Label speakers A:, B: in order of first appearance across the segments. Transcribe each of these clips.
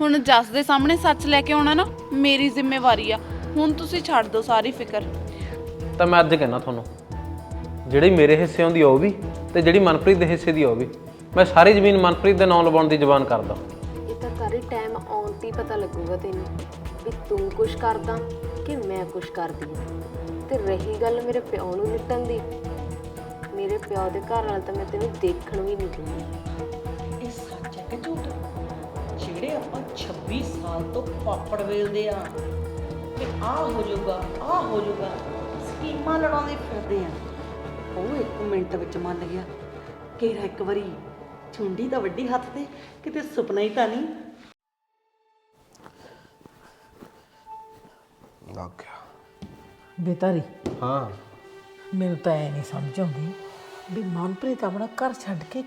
A: ਹੁਣ ਜੱਸ ਦੇ ਸਾਹਮਣੇ ਸੱਚ ਲੈ ਕੇ ਆਉਣਾ ਨਾ ਮੇਰੀ ਜ਼ਿੰਮੇਵਾਰੀ ਆ। ਹੁਣ ਤੁਸੀਂ ਛੱਡ ਦਿਓ ਸਾਰੀ ਫਿਕਰ।
B: ਤਾਂ ਮੈਂ ਅੱਜ ਕਹਿਣਾ ਤੁਹਾਨੂੰ ਜਿਹੜੀ ਮੇਰੇ ਹਿੱਸੇ ਆਉਂਦੀ ਆ ਉਹ ਵੀ ਤੇ ਜਿਹੜੀ ਮਨਪ੍ਰੀਤ ਦੇ ਹਿੱਸੇ ਦੀ ਆ ਉਹ ਵੀ। ਮੈਂ ਸਾਰੀ ਜ਼ਮੀਨ ਮਨਪ੍ਰੀਤ ਦੇ ਨਾਂ ਲਵਾਉਣ ਦੀ ਜ਼ਬਾਨ ਕਰਦਾ।
C: ਇਹ ਤਾਂ ਤਾਰੇ ਟਾਈਮ ਆਉਣ ਤੇ ਹੀ ਪਤਾ ਲੱਗੂਗਾ ਤੈਨੂੰ ਵੀ ਤੂੰ ਕੁਛ ਕਰਦਾ ਕਿ ਮੈਂ ਕੁਛ ਕਰਦੀ ਹਾਂ। ਤੇ ਰਹੀ ਗੱਲ ਮੇਰੇ ਪਿਓ ਨੂੰ ਨਿੱਟਣ ਦੀ ਮੇਰੇ ਪਿਓ ਦੇ ਘਰ ਨਾਲ ਤਾਂ ਮੈਂ ਤੈਨੂੰ ਦੇਖਣ ਵੀ ਨਹੀਂ ਦਿੰਦੀ।
D: ਆਪਾਂ 26 ਸਾਲ ਤੋਂ ਪਾਪੜ ਵੇਲਦੇ ਆ। ਕਿ ਆ ਹੋ ਜਾਊਗਾ ਆ ਹੋ ਜਾਊਗਾ। ਸਕੀਮਾਂ ਲੜਾਉਂਦੇ ਫਿਰਦੇ ਆ। ਉਹ ਇੱਕ ਮਿੰਟ ਵਿੱਚ ਮੰਨ ਗਿਆ। ਕਿਹੜਾ ਇੱਕ ਵਾਰੀ ਝੁੰਡੀ ਤਾਂ ਵੱਡੀ ਹੱਥ ਤੇ ਕਿਤੇ ਸੁਪਨਾ ਹੀ ਤਾਂ ਨਹੀਂ।
E: ਲੱਗ ਗਿਆ।
F: ਬੇਤਾਰੀ
E: ਹਾਂ।
F: ਮੈਨੂੰ ਤਾਂ ਐ ਨਹੀਂ ਸਮਝ ਆਉਂਦੀ ਵੀ ਮਨਪ੍ਰੀਤ ਆਪਣਾ ਘਰ ਛੱਡ ਕੇ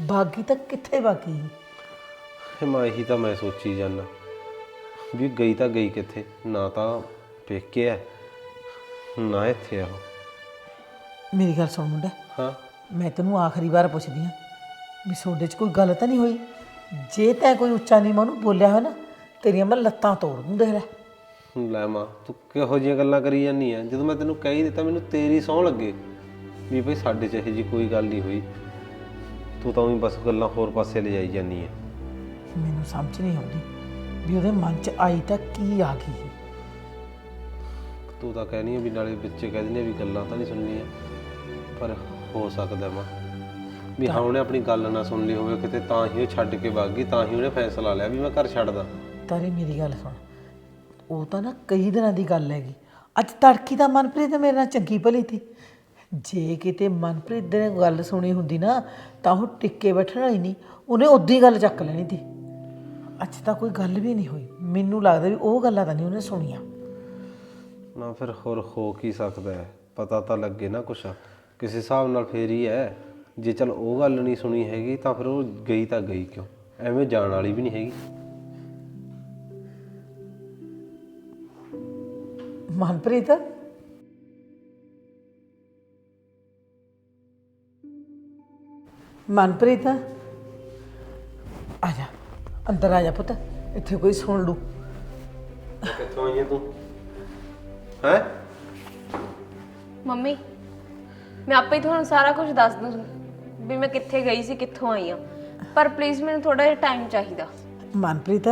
F: ਬਾਗੀ ਤੱਕ ਕਿੱਥੇ ਬਾਗੀ?
E: ਹਿਮਾ ਇਹੀ ਤਾਂ ਮੈਂ ਸੋਚੀ ਜਾਂਦਾ ਵੀ ਗਈ ਤਾਂ ਗਈ ਕਿੱਥੇ? ਨਾ ਤਾਂ ਪੇਕੇ ਐ ਨਾ ਇੱਥੇ ਆ ਉਹ।
F: ਮੇਰੀ ਗੱਲ ਸੁਣ ਮੁੰਡਾ।
E: ਹਾਂ।
F: ਮੈਂ ਤੈਨੂੰ ਆਖਰੀ ਵਾਰ ਪੁੱਛਦੀ ਆ ਵੀ ਤੁਹਾਡੇ 'ਚ ਕੋਈ ਗੱਲ ਤਾਂ ਨਹੀਂ ਹੋਈ? ਜੇ ਤੈਂ ਕੋਈ ਉੱਚਾ ਨਹੀਂ ਉਹਨੂੰ ਬੋਲਿਆ ਹੋਇਆ ਨਾ ਤੇਰੀਆਂ ਮੈਂ ਲੱਤਾਂ ਤੋੜ ਦੂੰ ਦੇਖ ਲੈ
E: ਲੈ ਮਾਂ ਤੂੰ ਕਿਹੋ ਜਿਹੀਆਂ ਗੱਲਾਂ ਕਰੀ ਜਾਂਦੀ ਆ? ਜਦੋਂ ਮੈਂ ਤੈਨੂੰ ਕਹਿ ਹੀ ਦਿੱਤਾ ਮੈਨੂੰ ਤੇਰੀ ਸੌਂ ਲੱਗੇ ਵੀ ਭਈ ਸਾਡੇ ਚ ਇਹੋ ਜੀ ਕੋਈ ਗੱਲ ਨਹੀਂ ਹੋਈ। ਤੂੰ ਤਾਂ ਉਹੀ ਬਸ ਗੱਲਾਂ ਹੋਰ ਪਾਸੇ ਲਿਜਾਈ ਜਾਂਦੀ ਐ
F: ਮੈਨੂੰ ਸਮਝ ਨਹੀਂ ਆਉਂਦੀ ਵੀ ਉਹਦੇ ਮਨ 'ਚ ਆਈ ਤਾਂ ਕੀ ਆ ਗਈ
E: ਤੂੰ ਤਾਂ ਕਹਿਨੀ ਆ ਵੀ ਨਾਲੇ ਵਿੱਚੇ ਕਹਿ ਦਿੰਦੇ ਆ ਵੀ ਗੱਲਾਂ ਤਾਂ ਨਹੀਂ ਸੁਣਨੀਆਂ ਪਰ ਹੋ ਸਕਦਾ ਮਾਂ ਵੀ ਹਾਂ ਉਹਨੇ ਆਪਣੀ ਗੱਲ ਨਾ ਸੁਣ ਲਈ ਹੋਵੇ ਕਿਤੇ ਤਾਂ ਹੀ ਉਹ ਛੱਡ ਕੇ ਵਗ ਗਈ ਤਾਂ ਹੀ ਉਹਨੇ ਫੈਸਲਾ ਲਿਆ ਵੀ ਮੈਂ ਘਰ ਛੱਡਦਾ।
F: ਤਾਰੇ ਮੇਰੀ ਗੱਲ ਸੁਣ। ਉਹ ਤਾਂ ਨਾ ਕਈ ਦਿਨਾਂ ਦੀ ਗੱਲ ਹੈਗੀ। ਅੱਜ ਤੜਕੀ ਦਾ ਮਨਪ੍ਰੀਤ ਮੇਰੇ ਨਾਲ ਚੰਗੀ ਭਲੀ ਸੀ ਜੇ ਕਿਤੇ ਮਨਪ੍ਰੀਤ ਨੇ ਗੱਲ ਸੁਣੀ ਹੁੰਦੀ ਨਾ ਤਾਂ ਉਹ ਟਿੱਕੇ ਬੈਠਣਾ ਹੀ ਨਹੀਂ ਉਹਨੇ ਉਦੋਂ ਹੀ ਗੱਲ ਚੱਕ ਲੈਣੀ ਸੀ ਅੱਜ ਤਾਂ ਕੋਈ ਗੱਲ ਵੀ ਨਹੀਂ ਹੋਈ। ਮੈਨੂੰ ਲੱਗਦਾ ਵੀ ਉਹ ਗੱਲਾਂ ਤਾਂ ਨਹੀਂ ਉਹਨੇ ਸੁਣੀਆਂ।
E: ਨਾ ਫਿਰ ਹੋਰ ਹੋ ਕੀ ਸਕਦਾ ਹੈ? ਪਤਾ ਤਾਂ ਲੱਗੇ ਨਾ ਕੁਛ। ਕਿਸੇ ਹਿਸਾਬ ਨਾਲ ਫੇਰ ਹੀ ਹੈ। ਜੇ ਚਲ ਉਹ ਗੱਲ ਨਹੀਂ ਸੁਣੀ ਹੈਗੀ ਤਾਂ ਫਿਰ ਉਹ ਗਈ ਤਾਂ ਗਈ ਕਿਉਂ? ਐਵੇਂ ਜਾਣ ਵਾਲੀ ਵੀ ਨਹੀਂ ਹੈਗੀ।
F: ਮਨਪ੍ਰੀਤ? ਮਨਪ੍ਰੀਤ? ਆ ਜਾ। ਅੰਦਰ ਆ ਜਾ ਪੁੱਤ ਇੱਥੇ ਕੋਈ ਸੁਣ ਲੂ
E: ਕਿੱਥੋਂ ਆਈ ਹੈ ਤੂੰ? ਹੈ?
C: ਮੰਮੀ ਮੈਂ ਆਪੇ ਹੀ ਤੁਹਾਨੂੰ ਸਾਰਾ ਕੁਝ ਦੱਸ ਦੂੰ ਵੀ ਮੈਂ ਕਿੱਥੇ ਗਈ ਸੀ ਕਿੱਥੋਂ ਆਈ ਆ। ਪਰ ਪਲੀਜ਼ ਮੈਨੂੰ ਥੋੜਾ ਜਿਹਾ ਟਾਈਮ ਚਾਹੀਦਾ।
F: ਮਨਪ੍ਰੀਤ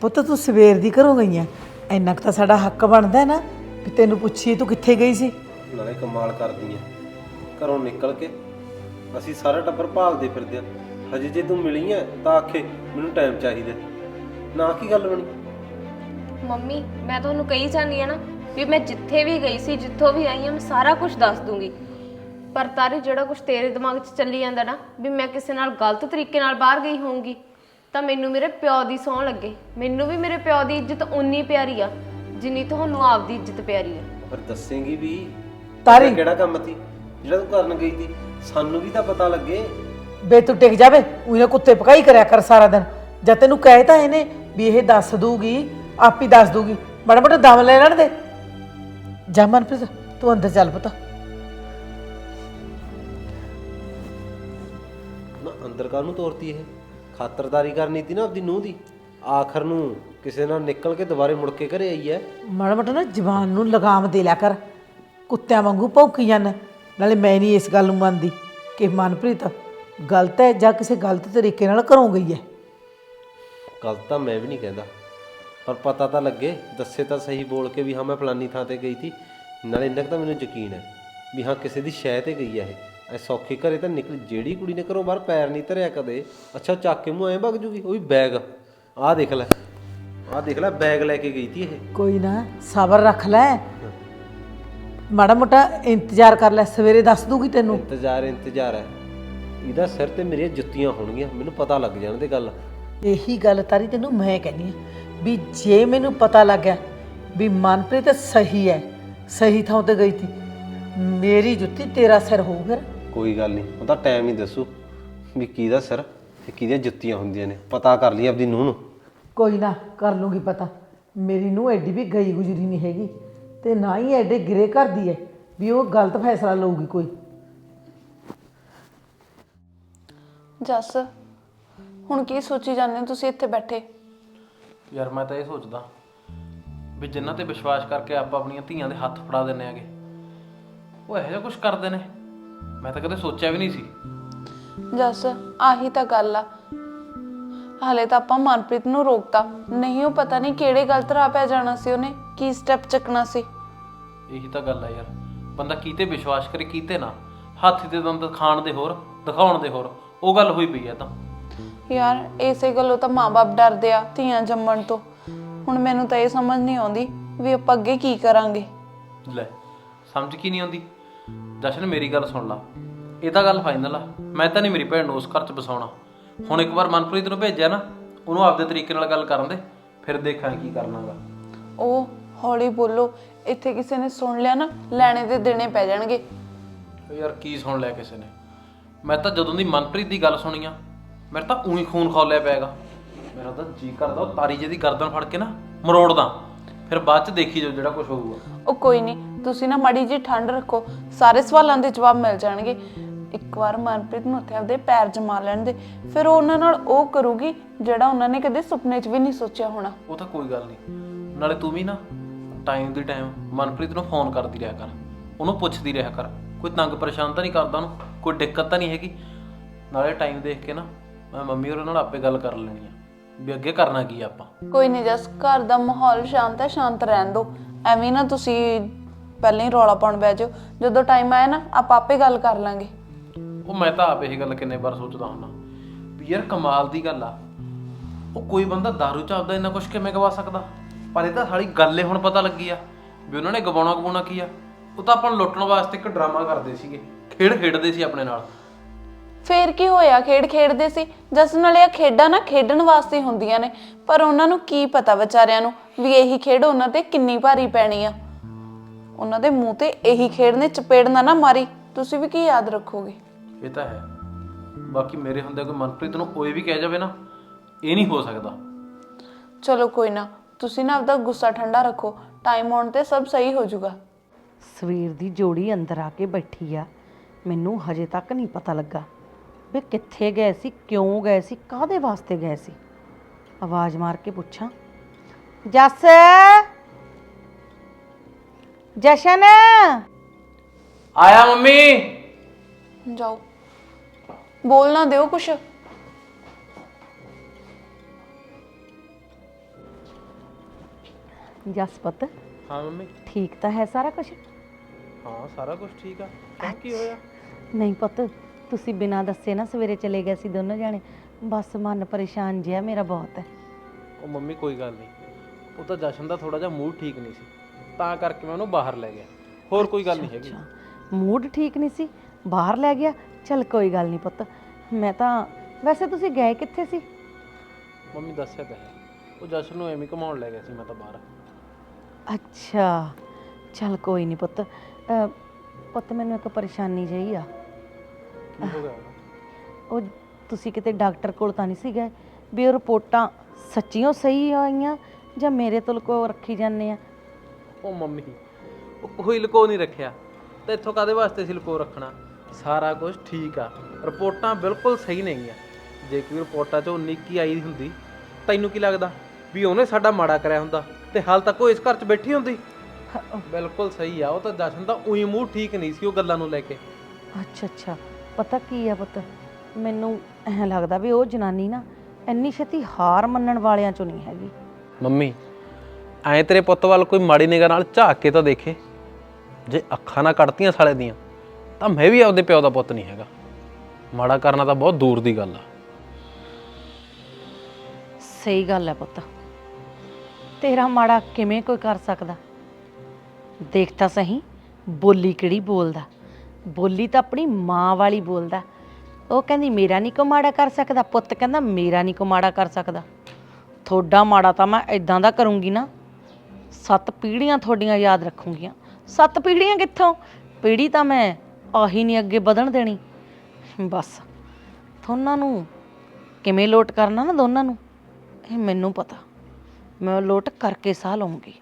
F: ਪੁੱਤ ਤੂੰ ਸਵੇਰ ਦੀ ਘਰੋਂ ਗਈ ਐ ਇੰਨਾ ਕੁ ਤਾਂ ਸਾਡਾ ਹੱਕ ਬਣਦਾ ਹੈ ਨਾ ਵੀ ਤੈਨੂੰ ਪੁੱਛੀਏ ਤੂੰ ਕਿੱਥੇ ਗਈ ਸੀ।
E: ਨਾਲੇ ਕਮਾਲ ਕਰਦੀ ਹੈ ਘਰੋਂ ਨਿਕਲ ਕੇ ਅਸੀਂ ਸਾਰਾ ਟੱਬਰ ਭਾਲਦੇ ਫਿਰਦੇ ਆ। ਹਜੇ ਜੇ ਤੂੰ ਮਿਲੀ ਹੈ ਤਾਂ ਆਖੇ ਮੈਨੂੰ ਟਾਈਮ ਚਾਹੀਦਾ। ਨਾ ਕੀ ਗੱਲ ਬਣੀ?
C: ਮੰਮੀ ਮੈਂ ਤੁਹਾਨੂੰ ਕਹੀ ਜਾਂਦੀ ਆ ਨਾ ਵੀ ਮੈਂ ਜਿੱਥੇ ਵੀ ਗਈ ਸੀ ਜਿੱਥੋਂ ਵੀ ਆਈ ਆ ਮੈਂ ਸਾਰਾ ਕੁਝ ਦੱਸ ਦੂੰਗੀ। ਪਰ ਤਾਰੇ ਜਿਹੜਾ ਕੁਝ ਤੇਰੇ ਦਿਮਾਗ 'ਚ ਚੱਲੀ ਜਾਂਦਾ ਨਾ ਵੀ ਮੈਂ ਕਿਸੇ ਨਾਲ ਗਲਤ ਤਰੀਕੇ ਨਾਲ ਬਾਹਰ ਗਈ ਹੋਊਂਗੀ ਤਾਂ ਮੈਨੂੰ ਮੇਰੇ ਪਿਓ ਦੀ ਸੌਂ ਲੱਗੇ। ਮੈਨੂੰ ਵੀ ਮੇਰੇ ਪਿਓ ਦੀ ਇੱਜ਼ਤ ਉਨੀ ਪਿਆਰੀ ਆ ਜਿੰਨੀ ਤੁਹਾਨੂੰ ਆਪਦੀ ਇੱਜ਼ਤ ਪਿਆਰੀ ਆ।
E: ਪਰ ਦੱਸੇਂਗੀ ਵੀ।
F: ਤੇਰਾ।
E: ਕਿਹੜਾ ਕੰਮ ਸੀ? ਜਿਹੜਾ ਤੂੰ ਕਰਨ ਗਈ ਸੀ ਸਾਨੂੰ ਵੀ ਤਾਂ ਪਤਾ ਲੱਗੇ
F: ਬੇ ਤੂੰ ਟਿਕ ਜਾਵੇ ਉਹਨੇ ਕੁੱਤੇ ਪਕਾਈ ਕਰਿਆ ਕਰ ਸਾਰਾ ਦਿਨ। ਜਦ ਤੈਨੂੰ ਕਹਿ ਤਾਂ ਇਹਨੇ ਵੀ ਇਹ ਦੱਸ ਦੂਗੀ ਆਪ ਹੀ ਦੱਸ ਦੂਗੀ ਮਾੜਾ ਮੋਟਾ ਦਮ ਲੈ ਲੈਣ ਦੇ। ਜਾ ਮਨਪ੍ਰੀਤ ਤੂੰ ਅੰਦਰ ਚੱਲ ਪੁੱਤ।
E: ਨਾ ਅੰਦਰ ਕਾਹਨੂੰ ਤੋਰਤੀ ਇਹ? ਖਾਤਰਦਾਰੀ ਕਰਨੀ ਸੀ ਨਾ ਆਪਦੀ ਨੂੰਹ ਦੀ। ਆਖਰ ਨੂੰ ਕਿਸੇ ਨਾਲ ਨਿਕਲ ਕੇ ਦੁਬਾਰੇ ਮੁੜ ਕੇ ਘਰੇ ਆਈ ਹੈ
F: ਮਾੜਾ ਮੋਟਾ ਨਾ ਜ਼ਬਾਨ ਨੂੰ ਲਗਾਮ ਦੇ ਲਿਆ ਕਰ। ਕੁੱਤਿਆਂ ਵਾਂਗੂ ਭੌਂਕੀ ਜਾਂਦਾ ਨਾਲੇ ਮੈਂ ਨਹੀਂ ਇਸ ਗੱਲ ਨੂੰ ਮੰਨਦੀ ਕਿ ਮਨਪ੍ਰੀਤ ਗਲਤ ਹੈ ਜਾਂ ਕਿਸੇ ਗਲਤ ਤਰੀਕੇ ਨਾਲ ਘਰੋਂ ਗਈ ਹੈ?
E: ਗੱਲ ਤਾਂ ਮੈਂ ਵੀ ਨਹੀਂ ਕਹਿੰਦਾ। ਪਰ ਪਤਾ ਤਾਂ ਲੱਗੇ ਦੱਸੇ ਤਾਂ ਸਹੀ ਬੋਲ ਕੇ ਵੀ ਹਾਂ ਮੈਂ ਫਲਾਨੀ ਥਾਂ ਤੇ ਗਈ ਸੀ। ਨਾਲੇ ਇੰਨਾ ਕੁ ਤਾਂ ਮੈਨੂੰ ਯਕੀਨ ਹੈ ਵੀ ਹਾਂ ਕਿਸੇ ਦੀ ਸ਼ੈ ਤੇ ਗਈ ਹੈ ਇਹ। ਐ ਸੌਖੇ ਘਰੇ ਤਾਂ ਨਿਕਲ ਜਿਹੜੀ ਕੁੜੀ ਨੇ ਘਰੋਂ ਬਾਹਰ ਪੈਰ ਨਹੀਂ ਧਰਿਆ ਕਦੇ ਅੱਛਾ ਉਹ ਚੱਕ ਕੇ ਮੂੰਹ ਐਂ ਭੱਜ ਜੂਗੀ ਉਹ ਵੀ ਬੈਗ। ਆਹ ਦੇਖ ਲੈ ਆਹ ਦੇਖ ਲੈ ਬੈਗ ਲੈ ਕੇ ਗਈ ਸੀ ਇਹ।
F: ਕੋਈ ਨਾ ਸਬਰ ਰੱਖ ਲੈ। ਮਾੜਾ ਮੋਟਾ ਇੰਤਜ਼ਾਰ ਕਰ ਲੈ ਸਵੇਰੇ ਦੱਸ ਦੂਗੀ ਤੈਨੂੰ।
E: ਇੰਤਜ਼ਾਰ ਇੰਤਜ਼ਾਰ ਹੈ। ਇਹਦਾ ਸਿਰ ਤੇ ਮੇਰੀਆਂ ਜੁੱਤੀਆਂ ਹੋਣਗੀਆਂ ਮੈਨੂੰ ਪਤਾ ਲੱਗ ਜਾਣ ਦੇ ਗੱਲ।
F: ਇਹੀ ਗੱਲ ਤਾਰੀ ਤੈਨੂੰ ਮੈਂ ਕਹਿੰਦੀ ਆ ਵੀ ਜੇ ਮੈਨੂੰ ਪਤਾ ਲੱਗ ਗਿਆ ਵੀ ਮਨਪ੍ਰੀਤ ਸਹੀ ਹੈ ਸਹੀ ਥਾਂ ਤੇ ਗਈ ਸੀ ਮੇਰੀ ਜੁੱਤੀ ਤੇਰਾ ਸਿਰ ਹੋਊ ਫਿਰ।
E: ਕੋਈ ਗੱਲ ਨਹੀਂ ਉਹ ਤਾਂ ਟਾਈਮ ਹੀ ਦੱਸੂ ਵੀ ਕਿਹਦਾ ਸਿਰ ਤੇ ਕਿਹਦੀਆਂ ਜੁੱਤੀਆਂ ਹੁੰਦੀਆਂ ਨੇ ਪਤਾ ਕਰ ਲਈ ਆਪਦੀ ਨੂੰਹ ਨੂੰ।
F: ਕੋਈ ਨਾ ਕਰ ਲੂੰਗੀ ਪਤਾ। ਮੇਰੀ ਨੂੰ ਐਡੀ ਵੀ ਗਈ ਗੁਜਰੀ ਨਹੀਂ ਹੈਗੀ ਤੇ ਨਾ ਹੀ ਐਡੇ ਗਿਰੇ ਕਰਦੀ ਹੈ ਵੀ ਉਹ ਗਲਤ ਫੈਸਲਾ ਲਊਗੀ ਕੋਈ।
A: ਜੱਸ ਹੁਣ ਕੀ ਸੋਚੀ ਜਾਂਦੇ ਹੋ ਤੁਸੀਂ ਇੱਥੇ ਬੈਠੇ?
B: ਯਾਰ ਮੈਂ ਤਾਂ ਇਹ ਸੋਚਦਾ ਵੀ ਜਿਨ੍ਹਾਂ ਤੇ ਵਿਸ਼ਵਾਸ ਕਰਕੇ ਆਪਾਂ ਆਪਣੀਆਂ ਧੀਆਂ ਦੇ ਹੱਥ ਫੜਾ ਦਿੰਨੇ ਆਗੇ ਉਹ ਇਹੋ ਜਿਹਾ ਕੁਝ ਕਰਦੇ ਨੇ? ਮੈਂ ਤਾਂ ਕਦੇ ਸੋਚਿਆ ਵੀ ਨਹੀਂ ਸੀ।
A: ਜਸ ਆਹੀ ਤਾਂ ਗੱਲ ਆ। ਹਾਲੇ ਤਾਂ ਆਪਾਂ ਮਨਪ੍ਰੀਤ ਨੂੰ ਰੋਕਤਾ। ਨਹੀਂ ਉਹ ਪਤਾ ਨਹੀਂ ਕਿਹੜੇ ਗਲਤ ਰਾਹ ਪੈ ਜਾਣਾ ਸੀ ਉਹਨੇ ਕੀ ਸਟੈਪ ਚੱਕਣਾ ਸੀ।
B: ਇਹੀ ਤਾਂ ਗੱਲ ਆ ਯਾਰ। ਬੰਦਾ ਕੀਤੇ ਵਿਸ਼ਵਾਸ ਕਰੇ ਕੀਤੇ ਨਾ। ਹੱਥ ਦੇ ਦੰਦ ਖਾਣ ਦੇ ਹੋਰ ਦਿਖਾਉਣ ਦੇ ਹੋਰ। ਉਹ ਗੱਲ ਹੋਈ ਪਈ ਆ ਤਾਂ।
A: ਯਾਰ ਇਸੇ ਗੱਲੋਂ ਤਾਂ ਮਾਪੇ ਡਰਦੇ ਆ ਧੀਆਂ ਜੰਮਣ ਤੋਂ। ਹੁਣ ਮੈਨੂੰ ਤਾਂ ਇਹ ਸਮਝ ਨਹੀਂ ਆਉਂਦੀ ਵੀ ਆਪਾਂ ਅੱਗੇ ਕੀ ਕਰਾਂਗੇ।
B: ਲੈ ਸਮਝ ਕੀ ਨਹੀਂ ਆਉਂਦੀ? ਜਸ਼ਨ ਮੇਰੀ ਗੱਲ ਸੁਣ ਲਾ। ਇਹ ਤਾਂ ਗੱਲ ਫਾਈਨਲ ਆ। ਮੈਂ ਤਾਂ ਨਹੀਂ ਮੇਰੀ ਭੈਣ ਨੂੰ ਉਸ ਘਰ 'ਚ ਬਸਾਉਣਾ। ਹੁਣ ਇੱਕ ਵਾਰ ਮਨਪ੍ਰੀਤ ਨੂੰ ਭੇਜਿਆ ਨਾ ਉਹਨੂੰ ਆਪਦੇ ਤਰੀਕੇ ਨਾਲ ਗੱਲ ਕਰਨ ਦੇ। ਫਿਰ ਦੇਖਾਂ ਕੀ ਕਰਨਾਗਾ।
A: ਉਹ ਹੌਲੀ ਬੋਲੋ ਇੱਥੇ ਕਿਸੇ ਨੇ ਸੁਣ ਲਿਆ ਨਾ ਲੈਣੇ ਦੇ ਦੇਣੇ ਪੈ ਜਾਣਗੇ।
B: ਯਾਰ ਕੀ ਸੁਣ ਲਿਆ ਕਿਸੇ ਨੇ? ਮੈਂ ਤਾਂ ਜਦੋਂ ਦੀ ਮਨਪ੍ਰੀਤ ਦੀ ਗੱਲ ਸੁਣੀ ਆ ਮੇਰਾ ਤਾਂ ਉਹੀ ਖੂਨ ਖੌਲਿਆ ਪਿਆਗਾ। ਮੇਰਾ ਤਾਂ ਜੀ ਕਰਦਾ ਉਹ ਤਾਰੀ ਜਿਹੀ ਗਰਦਨ ਫੜ ਕੇ ਨਾ ਮਰੋੜਦਾ। ਫਿਰ ਬਾਅਦ 'ਚ ਦੇਖੀ ਜੋ ਜਿਹੜਾ ਕੁਝ ਹੋਊਗਾ।
A: ਉਹ ਕੋਈ ਨਹੀਂ ਤੁਸੀਂ ਨਾ ਮਾੜੀ ਜੀ ਠੰਡ ਰੱਖੋ ਸਾਰੇ ਸਵਾਲਾਂ ਦੇ ਜਵਾਬ ਮਿਲ ਜਾਣਗੇ। ਇੱਕ ਵਾਰ ਮਨਪ੍ਰੀਤ ਨੂੰ ਉੱਥੇ ਆਪਦੇ ਪੈਰ ਜਮਾ ਲੈਣ ਦੇ ਫਿਰ ਉਹ ਉਹਨਾਂ ਨਾਲ ਉਹ ਕਰੂਗੀ ਜਿਹੜਾ ਉਹਨਾਂ ਨੇ ਕਦੇ ਸੁਪਨੇ 'ਚ ਵੀ ਨਹੀਂ ਸੋਚਿਆ ਹੋਣਾ।
B: ਉਹ ਤਾਂ ਕੋਈ ਗੱਲ ਨਹੀਂ ਨਾਲੇ ਤੂੰ ਵੀ ਨਾ ਟਾਈਮ ਦੀ ਟਾਈਮ ਮਨਪ੍ਰੀਤ ਨੂੰ ਫੋਨ ਕਰਦੀ ਰਿਹਾ ਕਰ। ਉਹਨੂੰ ਪੁੱਛਦੀ ਰਿਹਾ ਕਰ। ਕੋਈ ਤੰਗ ਪਰੇਸ਼ਾਨ ਤਾਂ ਨਹੀਂ ਕਰਦਾ ਉਹਨੂੰ? ਕੋਈ ਦਿੱਕਤ ਤਾਂ ਨਹੀਂ ਹੈਗੀ। ਨਾਲੇ ਟਾਈਮ ਦੇਖ ਕੇ ਨਾ ਮੈਂ ਮੰਮੀ ਹੋਰਾਂ ਨਾਲ ਆਪੇ ਗੱਲ ਕਰ ਲੈਣੀ ਆ। ਵੀ ਅੱਗੇ ਕਰਨਾ ਕੀ ਆ ਆਪਾਂ।
A: ਕੋਈ ਨਹੀਂ ਜਸ ਘਰ ਦਾ ਮਾਹੌਲ ਸ਼ਾਂਤ ਹੈ ਸ਼ਾਂਤ ਰਹਿਣ ਦਿਓ। ਐਵੇਂ ਨਾ ਤੁਸੀਂ ਪਹਿਲਾਂ ਹੀ ਰੌਲਾ ਪਾਉਣ ਬਹਿ ਜਾਓ। ਜਦੋਂ ਟਾਈਮ ਆਇਆ ਨਾ ਆਪਾਂ ਆਪੇ ਗੱਲ ਕਰ ਲਾਂਗੇ।
B: ਉਹ ਮੈਂ ਤਾਂ ਆਪ ਇਹ ਗੱਲ ਕਿੰਨੇ ਵਾਰ ਸੋਚਦਾ ਹੁੰਦਾ। ਵੀ ਯਾਰ ਕਮਾਲ ਦੀ ਗੱਲ ਆ। ਉਹ ਕੋਈ ਬੰਦਾ दारू ਚ ਆਪਦਾ ਇੰਨਾ ਕੁਝ ਕਿਵੇਂ ਗਵਾ ਸਕਦਾ? ਪਰ ਇਹ ਤਾਂ ਸਾਲੀ ਗੱਲ ਏ ਹੁਣ ਪਤਾ ਲੱਗੀ ਆ। ਵੀ ਉਹਨਾਂ ਨੇ ਗਵਾਉਣਾ ਗਵਾਉਣਾ ਕੀ ਆ। ਉਹ ਤਾਂ ਆਪਾਂ ਨੂੰ ਲੁੱਟਣ ਵਾਸਤੇ ਇੱਕ ਡਰਾਮਾ ਕਰਦੇ ਸੀਗੇ। ਖੇਡ ਖੇਡਦੇ ਸੀ ਆਪਣੇ ਨਾਲ।
A: ਫੇਰ ਕੀ ਹੋਇਆ? ਖੇਡ ਖੇਡਦੇ ਸੀ। ਜਸ ਨਾਲੇ ਇਹ ਖੇਡਾਂ ਨਾ ਖੇਡਣ ਵਾਸਤੇ ਹੀ ਹੁੰਦੀਆਂ ਨੇ। ਪਰ ਉਹਨਾਂ ਨੂੰ ਕੀ ਪਤਾ ਵਿਚਾਰਿਆਂ ਨੂੰ ਵੀ ਇਹੀ ਖੇਡ ਉਹਨਾਂ ਤੇ ਕਿੰਨੀ ਭਾਰੀ ਪੈਣੀ ਆ। ਉਹਨਾਂ ਦੇ ਮੂੰਹ ਤੇ ਇਹੀ ਖੇਡ ਨੇ ਚਪੇੜ ਨਾ ਨਾ ਮਾਰੀ। ਤੁਸੀਂ ਵੀ ਕੀ ਯਾਦ ਰੱਖੋਗੇ?
B: ਇਹ ਤਾਂ ਹੈ। ਬਾਕੀ ਮੇਰੇ ਹੁੰਦੇ ਕੋਈ ਮਨਪ੍ਰੀਤ ਨੂੰ ਕੋਈ ਵੀ ਕਹਿ ਜਾਵੇ ਨਾ ਇਹ ਨਹੀਂ ਹੋ ਸਕਦਾ।
A: ਚਲੋ ਕੋਈ ਨਾ ਤੁਸੀਂ ਨਾ ਆਪਦਾ ਗੁੱਸਾ ਠੰਡਾ ਰੱਖੋ। ਟਾਈਮ ਆਉਣ ਤੇ ਸਭ ਸਹੀ ਹੋ ਜਾਊਗਾ।
G: ਸਵੇਰ ਦੀ ਜੋੜੀ ਅੰਦਰ ਆ ਕੇ ਬੈਠੀ ਆ। ਮੈਨੂੰ ਹਜੇ ਤੱਕ ਨਹੀਂ ਪਤਾ ਲੱਗਾ ਵੀ ਕਿੱਥੇ ਗਏ ਸੀ ਕਿਉਂ ਗਏ ਸੀ ਕਾਦੇ ਵਾਸਤੇ ਗਏ ਸੀ। ਆਵਾਜ਼ ਮਾਰ ਕੇ ਪੁੱਛਾਂ। ਜੱਸ! ਜਸ਼ਨ!
B: ਆਇਆ ਮੰਮੀ।
A: ਜਾਓ। ਬੋਲ ਨਾ ਦਿਓ ਕੁਛ।
G: ਜਸਪਤ
B: ਹਾਂ ਮੰਮੀ।
G: ਠੀਕ ਤਾਂ ਹੈ ਸਾਰਾ ਕੁਝ
B: ਹਾਂ ਸਾਰਾ ਕੁਝ ਠੀਕ ਆ। ਕੀ ਹੋਇਆ।
G: ਨਹੀਂ ਪੁੱਤ ਤੁਸੀਂ ਬਿਨਾਂ ਦੱਸੇ ਨਾ ਸਵੇਰੇ ਚਲੇ ਗਏ ਸੀ ਦੋਨੋਂ ਜਾਣੇ। ਬਸ ਮਨ ਪਰੇਸ਼ਾਨ ਜਿਹਾ ਮੇਰਾ ਬਹੁਤ ਹੈ।
B: ਉਹ ਮੰਮੀ ਕੋਈ ਗੱਲ ਨਹੀਂ। ਉਹ ਤਾਂ ਜਸ਼ਨ ਦਾ ਥੋੜਾ ਜਿਹਾ ਮੂਡ ਠੀਕ ਨਹੀਂ ਸੀ। ਤਾਂ ਕਰਕੇ ਮੈਂ ਉਹਨੂੰ ਬਾਹਰ ਲੈ ਗਿਆ। ਹੋਰ ਕੋਈ ਗੱਲ ਨਹੀਂ ਹੈਗੀ।
G: ਮੂਡ ਠੀਕ ਨਹੀਂ ਸੀ? ਬਾਹਰ ਲੈ ਗਿਆ? ਚਲ ਕੋਈ ਗੱਲ ਨਹੀਂ ਪੁੱਤ। ਮੈਂ ਤਾਂ ਵੈਸੇ ਤੁਸੀਂ ਗਏ ਕਿੱਥੇ ਸੀ?
B: ਮੰਮੀ ਦੱਸਿਆ ਤਾਂ ਹੈ। ਉਹ ਜਸ਼ਨ ਨੂੰ ਐਵੇਂ ਘਮਾਉਣ ਲੈ ਗਿਆ ਸੀ ਮੈਂ ਤਾਂ ਬਾਹਰ।
G: ਅੱਛਾ। ਚਲ ਕੋਈ ਨਹੀਂ ਪੁੱਤ। ਅਹ, ਪੁੱਤ ਮੈਨੂੰ ਇੱਕ ਪਰੇਸ਼ਾਨੀ ਜਿਹੀ ਆ।
B: ਕੀ ਹੋ ਗਿਆ
G: ਉਹ ਤੁਸੀਂ ਕਿਤੇ ਡਾਕਟਰ ਕੋਲ ਤਾਂ ਨਹੀਂ ਸੀ ਗਏ ਵੀ ਉਹ ਰਿਪੋਰਟਾਂ ਸੱਚੀਓ ਸਹੀ ਆਈਆਂ ਜਾਂ ਮੇਰੇ ਤੋਂ ਲੁਕੋ ਰੱਖੀ ਜਾਂਦੇ ਆ?
B: ਉਹ ਮੰਮੀ ਉਹ ਕੋਈ ਲੁਕੋ ਨਹੀਂ ਰੱਖਿਆ। ਤੇ ਇੱਥੋਂ ਕਾਦੇ ਵਾਸਤੇ ਸੀ ਲੁਕੋ ਰੱਖਣਾ? ਸਾਰਾ ਕੁਝ ਠੀਕ ਆ। ਰਿਪੋਰਟਾਂ ਬਿਲਕੁਲ ਸਹੀ ਨੇਗੀਆਂ। ਜੇ ਕੋਈ ਰਿਪੋਰਟਾਂ 'ਚੋਂ ਨਿੱਕੀ ਆਈ ਹੁੰਦੀ ਤੈਨੂੰ ਕੀ ਲੱਗਦਾ ਵੀ ਉਹਨੇ ਸਾਡਾ ਮਾੜਾ ਕਰਿਆ ਹੁੰਦਾ? ਤੇ ਹਾਲ ਤੱਕ ਉਹ ਇਸ ਘਰ 'ਚ ਬੈਠੀ ਹੁੰਦੀ? ਬਿਲਕੁਲ ਸਹੀ ਆ। ਉਹ ਤਾਂ ਜਸ਼ਨ ਦਾ ਉਹੀ ਮੂੰਹ ਠੀਕ ਨਹੀਂ ਸੀ ਉਹ ਗੱਲਾਂ ਨੂੰ ਲੈ ਕੇ।
G: ਅੱਛਾ ਅੱਛਾ। ਪਤਾ ਕੀ ਆ ਪੁੱਤ? ਮੈਨੂੰ ਐਂ ਲੱਗਦਾ ਵੀ ਉਹ ਜਨਾਨੀ ਨਾ ਇੰਨੀ ਛੇਤੀ ਹਾਰ ਮੰਨਣ ਵਾਲਿਆਂ ਚੋਂ ਨਹੀਂ ਹੈਗੀ।
B: ਮੰਮੀ ਐਂ ਤੇਰੇ ਪੁੱਤ ਵੱਲ ਕੋਈ ਮਾੜੀ ਨਿਗਾਹ ਨਾਲ ਝਾਕ ਕੇ ਤਾਂ ਦੇਖੇ। ਜੇ ਅੱਖਾਂ ਨਾ ਕੱਢਤੀਆਂ ਸਾਲੇ ਦੀਆਂ ਤਾਂ ਮੈਂ ਵੀ ਆਪਦੇ ਪਿਓ ਦਾ ਪੁੱਤ ਨਹੀਂ ਹੈਗਾ। ਮਾੜਾ ਕਰਨਾ ਤਾਂ ਬਹੁਤ ਦੂਰ ਦੀ ਗੱਲ ਆ।
G: ਸਹੀ ਗੱਲ ਹੈ ਪੁੱਤ। ਤੇਰਾ ਮਾੜਾ ਕਿਵੇਂ ਕੋਈ ਕਰ ਸਕਦਾ? ਦੇਖ ਤਾਂ ਸਹੀ ਬੋਲੀ ਕਿਹੜੀ ਬੋਲਦਾ। ਬੋਲੀ ਤਾਂ ਆਪਣੀ ਮਾਂ ਵਾਲੀ ਬੋਲਦਾ। ਉਹ ਕਹਿੰਦੀ, ਮੇਰਾ ਨਹੀਂ ਕੋ ਮਾੜਾ ਕਰ ਸਕਦਾ। ਪੁੱਤ ਕਹਿੰਦਾ, ਮੇਰਾ ਨਹੀਂ ਕੋ ਮਾੜਾ ਕਰ ਸਕਦਾ। ਥੋੜਾ ਮਾੜਾ ਤਾਂ ਮੈਂ ਇਦਾਂ ਦਾ ਕਰੂੰਗੀ ਨਾ, ਸੱਤ ਪੀੜ੍ਹੀਆਂ ਤੁਹਾਡੀਆਂ ਯਾਦ ਰੱਖੂੰਗੀਆਂ। ਸੱਤ ਪੀੜ੍ਹੀਆਂ ਕਿੱਥੋਂ? ਪੀੜ੍ਹੀ ਤਾਂ ਮੈਂ ਆਹੀ ਨਹੀਂ ਅੱਗੇ ਵਧਣ ਦੇਣੀ। ਬਸ ਤੁਹਾਨੂੰ ਨੂੰ ਕਿਵੇਂ ਲੋਟ ਕਰਨਾ ਨਾ ਦੋਨਾਂ ਨੂੰ, ਇਹ ਮੈਨੂੰ ਪਤਾ। ਮੈਂ ਉਹ ਲੋਟ ਕਰਕੇ ਸਾਹ ਲਵਾਂਗੀ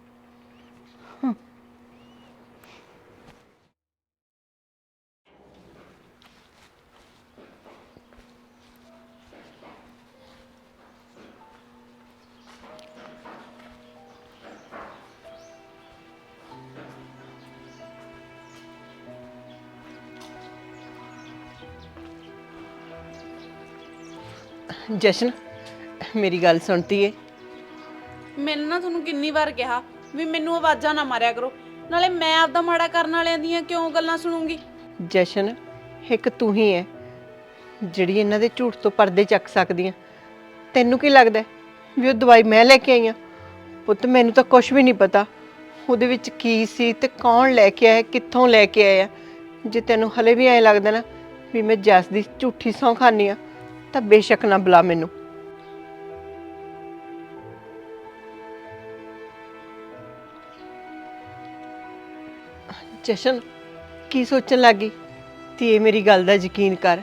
H: ਜਸ਼ਨ ਮੇਰੀ ਗੱਲ ਸੁਣਤੀ ਏ
A: ਮੈਨੂੰ ਨਾ ਤੁਹਾਨੂੰ ਕਿੰਨੀ ਵਾਰ ਕਿਹਾ ਵੀ ਮੈਨੂੰ ਆਵਾਜ਼ਾਂ ਨਾ ਮਾਰਿਆ ਕਰੋ। ਨਾਲੇ ਮੈਂ ਆਪਦਾ ਮਾੜਾ ਕਰਨ ਵਾਲਿਆਂ ਦੀਆਂ ਕਿਉਂ ਗੱਲਾਂ ਸੁਣੂੰਗੀ?
H: ਜਸ਼ਨ ਇੱਕ ਤੂੰ ਹੀ ਹੈ ਜਿਹੜੀ ਇਹਨਾਂ ਦੇ ਝੂਠ ਤੋਂ ਪਰਦੇ ਚੱਕ ਸਕਦੀ ਆ ਤੈਨੂੰ ਕੀ ਲੱਗਦਾ ਹੈ ਵੀ ਉਹ ਦਵਾਈ ਮੈਂ ਲੈ ਕੇ ਆਈ ਆ ਪੁੱਤ ਮੈਨੂੰ ਤਾਂ ਕੁਝ ਵੀ ਨਹੀਂ ਪਤਾ। ਉਹਦੇ ਵਿੱਚ ਕੀ ਸੀ ਤੇ ਕੌਣ ਲੈ ਕੇ ਆਇਆ ਕਿੱਥੋਂ ਲੈ ਕੇ ਆਇਆ? ਜੇ ਤੈਨੂੰ ਹਲੇ ਵੀ ਐਂ ਲੱਗਦਾ ਨਾ ਵੀ ਮੈਂ ਜੈਸ ਦੀ ਝੂਠੀ ਸੌਂ ਖਾਨੀ ਆ ਤਾਂ ਬੇਸ਼ੱਕ ਨਾ ਬੁਲਾ ਮੈਨੂੰ। ਜਸ਼ਨ, ਕੀ ਸੋਚਣ ਲੱਗੀ? ਤੇ ਮੇਰੀ ਗੱਲ ਦਾ ਯਕੀਨ ਕਰ।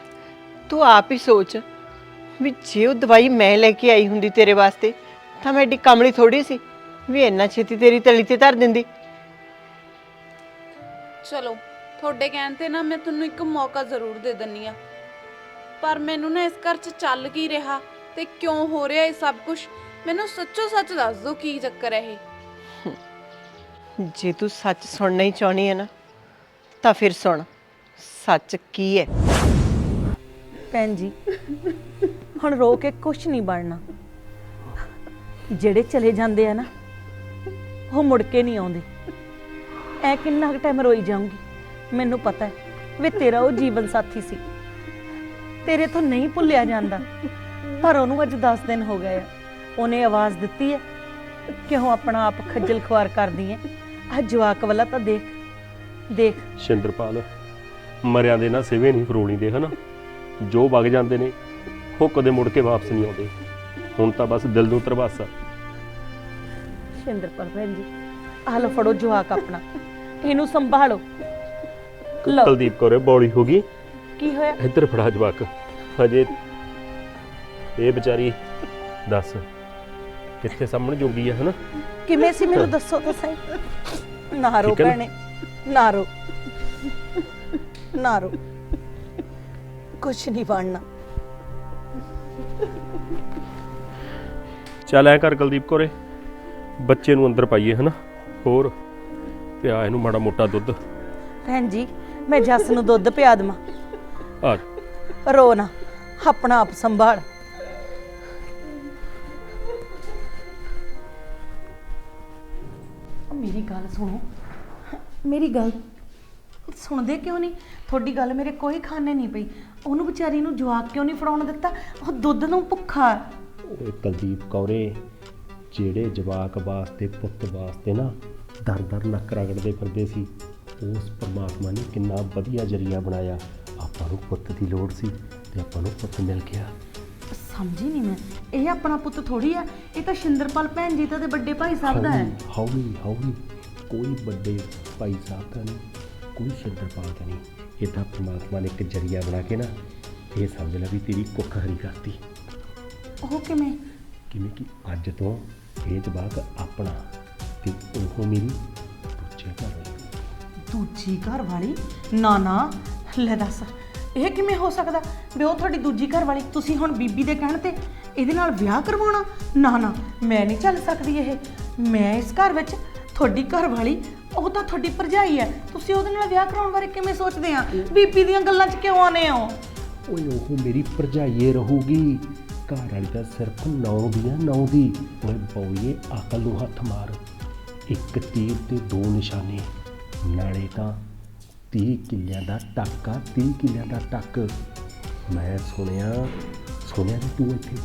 H: ਤੂੰ ਆਪ ਹੀ ਸੋਚ ਵੀ ਜੇ ਉਹ ਦਵਾਈ ਮੈਂ ਲੈ ਕੇ ਆਈ ਹੁੰਦੀ ਤੇਰੇ ਵਾਸਤੇ, ਤਾਂ ਮੈਂ ਏਡੀ ਕਮਲੀ ਥੋੜੀ ਸੀ ਵੀ ਇੰਨਾ ਛੇਤੀ ਤੇਰੀ ਤਲੀ ਤੇ ਧਰ ਦਿੰਦੀ।
A: ਚਲੋ, ਤੁਹਾਡੇ ਕਹਿਣ ਤੇ ਨਾ ਮੈਂ ਤੁਹਾਨੂੰ ਇੱਕ ਮੌਕਾ ਜ਼ਰੂਰ ਦੇ ਦਿੰਨੀ ਆ ਪਰ ਮੈਨੂੰ ਨਾ ਇਸ ਘਰ 'ਚ ਚੱਲ ਕੀ ਰਿਹਾ ਤੇ ਕਿਉਂ ਹੋ ਰਿਹਾ ਇਹ ਸਭ ਕੁਝ ਮੈਨੂੰ ਸੱਚੋ ਸੱਚ ਦੱਸ ਦਿਓ ਕੀ ਚੱਕਰ ਹੈ ਇਹ?
H: ਜੇ ਤੂੰ ਸੱਚ ਸੁਣਨਾ ਹੀ ਚਾਹਣੀ ਹੈ ਨਾ ਤਾਂ ਫਿਰ ਸੁਣ ਸੱਚ ਕੀ ਹੈ?
I: ਭੈਣ ਜੀ ਹੁਣ ਰੋ ਕੇ ਕੁਝ ਨਹੀਂ ਬਣਨਾ। ਜਿਹੜੇ ਚਲੇ ਜਾਂਦੇ ਆ ਨਾ ਉਹ ਮੁੜ ਕੇ ਨਹੀਂ ਆਉਂਦੇ। ਐ ਕਿੰਨਾ ਕੁ ਟਾਈਮ ਰੋਈ ਜਾਊਂਗੀ? ਮੈਨੂੰ ਪਤਾ ਹੈ ਵੀ ਤੇਰਾ ਉਹ ਜੀਵਨ ਸਾਥੀ ਸੀ। ਤੇਰੇ ਤੋਂ ਨਹੀਂ ਭੁੱਲਿਆ ਜਾਂਦਾ। ਪਰ ਉਹਨੂੰ ਅੱਜ 10 ਦਿਨ ਹੋ ਗਏ ਆ। ਉਹਨੇ ਆਵਾਜ਼ ਦਿੱਤੀ ਹੈ ਕਿਉਂ ਆਪਣਾ ਆਪ ਖੱਜਲ ਖੁਆਰ ਕਰਦੀ ਹੈ ਆ ਜਵਾਕ ਵਾਲਾ ਤਾਂ ਦੇਖ ਦੇਖ।
J: ਸ਼ਿੰਦਰਪਾਲ ਮਰਿਆਂ ਦੇ ਨਾ ਸਿਵੇ ਨਹੀਂ ਫਰੋਲੀ ਦੇ ਹਨਾ? ਜੋ ਵਗ ਜਾਂਦੇ ਨੇ ਉਹ ਕਦੇ ਮੁੜ ਕੇ ਵਾਪਸ ਨਹੀਂ ਆਉਂਦੇ। ਹੁਣ ਤਾਂ ਬਸ ਦਿਲ ਨੂੰ ਤਰਵਾਸਾ
I: ਸ਼ਿੰਦਰਪਾਲ ਭੈਣ ਜੀ ਆਹ ਲਓ ਫੜੋ ਜਵਾਕ ਆਪਣਾ। ਇਹਨੂੰ ਸੰਭਾਲੋ। ਲਓ।
J: ਕੁਲਦੀਪ ਕੌਰ ਬੌਲੀ ਹੋ ਗਈ।
I: ਕੀ ਹੋਇਆ?
J: ਇੱਧਰ ਫੜਾ ਜਵਾਕ। ਹਜੇ ਇਹ ਵਿਚਾਰੀ ਦੱਸ ਕਿੱਥੇ ਸਾਹਮਣੇ ਜੋਗੀ ਆ ਹਨਾ?
I: ਕਿਵੇਂ ਸੀ ਮੈਨੂੰ ਦੱਸੋ ਤਾਂ ਸਹੀ? ਨਾ ਰੋ
J: ਠੀਕ ਹੈ ਨਾ?
I: ਭੈਣੇ ਨਾ ਰੋ। ਨਾ ਰੋ। ਕੁਛ ਨਹੀਂ ਬਣਨਾ।
J: ਚੱਲ ਐ ਕਰ ਕੁਲਦੀਪ ਕੌਰੇ ਬੱਚੇ ਨੂੰ ਅੰਦਰ ਪਾਈਏ ਹਨਾ? ਹੋਰ ਪਿਆ ਇਹਨੂੰ ਮਾੜਾ ਮੋਟਾ ਦੁੱਧ।
I: ਭੈਣ ਜੀ ਮੈਂ ਜੱਸ ਨੂੰ ਦੁੱਧ ਪਿਆ ਦੇਵਾਂ।
J: ਆ
I: ਰੋ ਨਾ ਆਪਣਾ ਆਪ ਸੰਭਾਲ। ਮੇਰੀ ਗੱਲ ਸੁਣੋ। ਮੇਰੀ ਗੱਲ ਸੁਣਦੇ ਕਿਉਂ ਨਹੀਂ? ਤੁਹਾਡੀ ਗੱਲ ਮੇਰੇ ਕੋਈ ਖਾਨੇ ਨਹੀਂ ਪਈ। ਉਹਨੂੰ ਵਿਚਾਰੀ ਨੂੰ ਜਵਾਕ ਕਿਉਂ ਨਹੀਂ ਫੜਾਉਣ ਦਿੱਤਾ? ਉਹ ਦੁੱਧ ਨੂੰ ਭੁੱਖਾ। ਹੈ।
J: ਓਏ ਕੁਲਦੀਪ ਕੌਰੇ ਜਿਹੜੇ ਜਵਾਕ ਵਾਸਤੇ ਪੁੱਤ ਵਾਸਤੇ ਨਾ ਦਰ ਦਰ ਨੱਕ ਰਗੜਦੇ ਫਿਰਦੇ ਸੀ ਉਸ ਪਰਮਾਤਮਾ ਨੇ ਕਿੰਨਾ ਵਧੀਆ ਜਰੀਆ ਬਣਾਇਆ। ਆਪਾਂ ਨੂੰ ਪੁੱਤ ਦੀ ਲੋੜ ਸੀ ਤੇ ਆਪਾਂ ਨੂੰ ਪੁੱਤ ਮਿਲ ਗਿਆ।
I: ਸਮਝੀ ਨਹੀਂ ਮੈਂ। ਇਹ ਆਪਣਾ ਪੁੱਤ ਥੋੜੀ ਆ। ਇਹ ਤਾਂ ਸ਼ਿੰਦਰਪਾਲ ਭੈਣ ਜੀ ਦਾ ਤੇ ਵੱਡੇ ਭਾਈ ਸਾਹਿਬ ਦਾ ਹੈ।
J: ਹੌਲੀ ਹੌਲੀ ਕੋਈ ਵੱਡੇ ਭਾਈ ਸਾਹਿਬ ਦਾ ਨਹੀਂ ਕੋਈ ਸ਼ਿੰਦਰਪਾਲ ਦਾ ਨਹੀਂ। ਇਹ ਤਾਂ ਪਰਮਾਤਮਾ ਨੇ ਇੱਕ ਜਰੀਆ ਬਣਾ ਕੇ ਨਾ ਇਹ ਸਮਝ ਲੈ ਵੀ ਤੇਰੀ ਕੁੱਖ ਹਰੀ ਕਰਤੀ।
I: ਉਹ ਕਿਵੇਂ?
J: ਕਿਵੇਂ ਕਿ ਅੱਜ ਤੋਂ ਇਹ ਜਵਾਕ ਆਪਣਾ ਤੇ ਉਹ ਮੇਰੀ ਦੂਜੇ ਘਰ ਵਾਲੀ।
I: ਦੂਜੀ ਘਰ ਵਾਲੀ? ਨਾ ਨਾ। ਲੈ ਦੱਸ, ਇਹ ਕਿਵੇਂ ਹੋ ਸਕਦਾ ਵੀ ਉਹ ਤੁਹਾਡੀ ਦੂਜੀ ਘਰ ਵਾਲੀ ਤੁਸੀਂ ਹੁਣ ਬੀਬੀ ਦੇ ਕਹਿਣ ਤੇ ਇਹਦੇ ਨਾਲ ਵਿਆਹ ਕਰਵਾਉਣਾ? ਨਾ ਨਾ, ਮੈਂ ਨਹੀਂ ਚੱਲ ਸਕਦੀ ਇਹ। ਮੈਂ ਇਸ ਘਰ ਵਿੱਚ ਤੁਹਾਡੀ ਘਰ ਵਾਲੀ, ਉਹ ਤਾਂ ਤੁਹਾਡੀ ਭਰਜਾਈ ਹੈ। ਤੁਸੀਂ ਉਹਦੇ ਨਾਲ ਵਿਆਹ ਕਰਾਉਣ ਬਾਰੇ ਕਿਵੇਂ ਸੋਚਦੇ ਆ? ਬੀਬੀ ਦੀਆਂ ਗੱਲਾਂ 'ਚ ਕਿਉਂ ਆਨੇ ਹੋ?
J: ਓਏ, ਉਹ ਮੇਰੀ ਭਰਜਾਈਏ ਰਹੂਗੀ। ਘਰ ਵਾਲੀ ਤਾਂ ਸਿਰਫ ਨੌ ਦੀ ਆ, ਨੌ ਦੀ। ਓਏ, ਬੌਈਏ, ਅਕਲ ਨੂੰ ਹੱਥ ਮਾਰ। ਇੱਕ ਤੀਰ ਤੇ ਦੋ ਨਿਸ਼ਾਨੇ। ਨਾਲੇ ਤਾਂ 30 ਕਿੱਲਿਆਂ ਦਾ ਟੱਕਾ 30 ਕਿੱਲਿਆਂ ਦਾ ਟੱਕ। ਮੈਂ ਸੁਣਿਆ ਸੁਣਿਆ ਵੀ ਤੂੰ ਇੱਥੇ।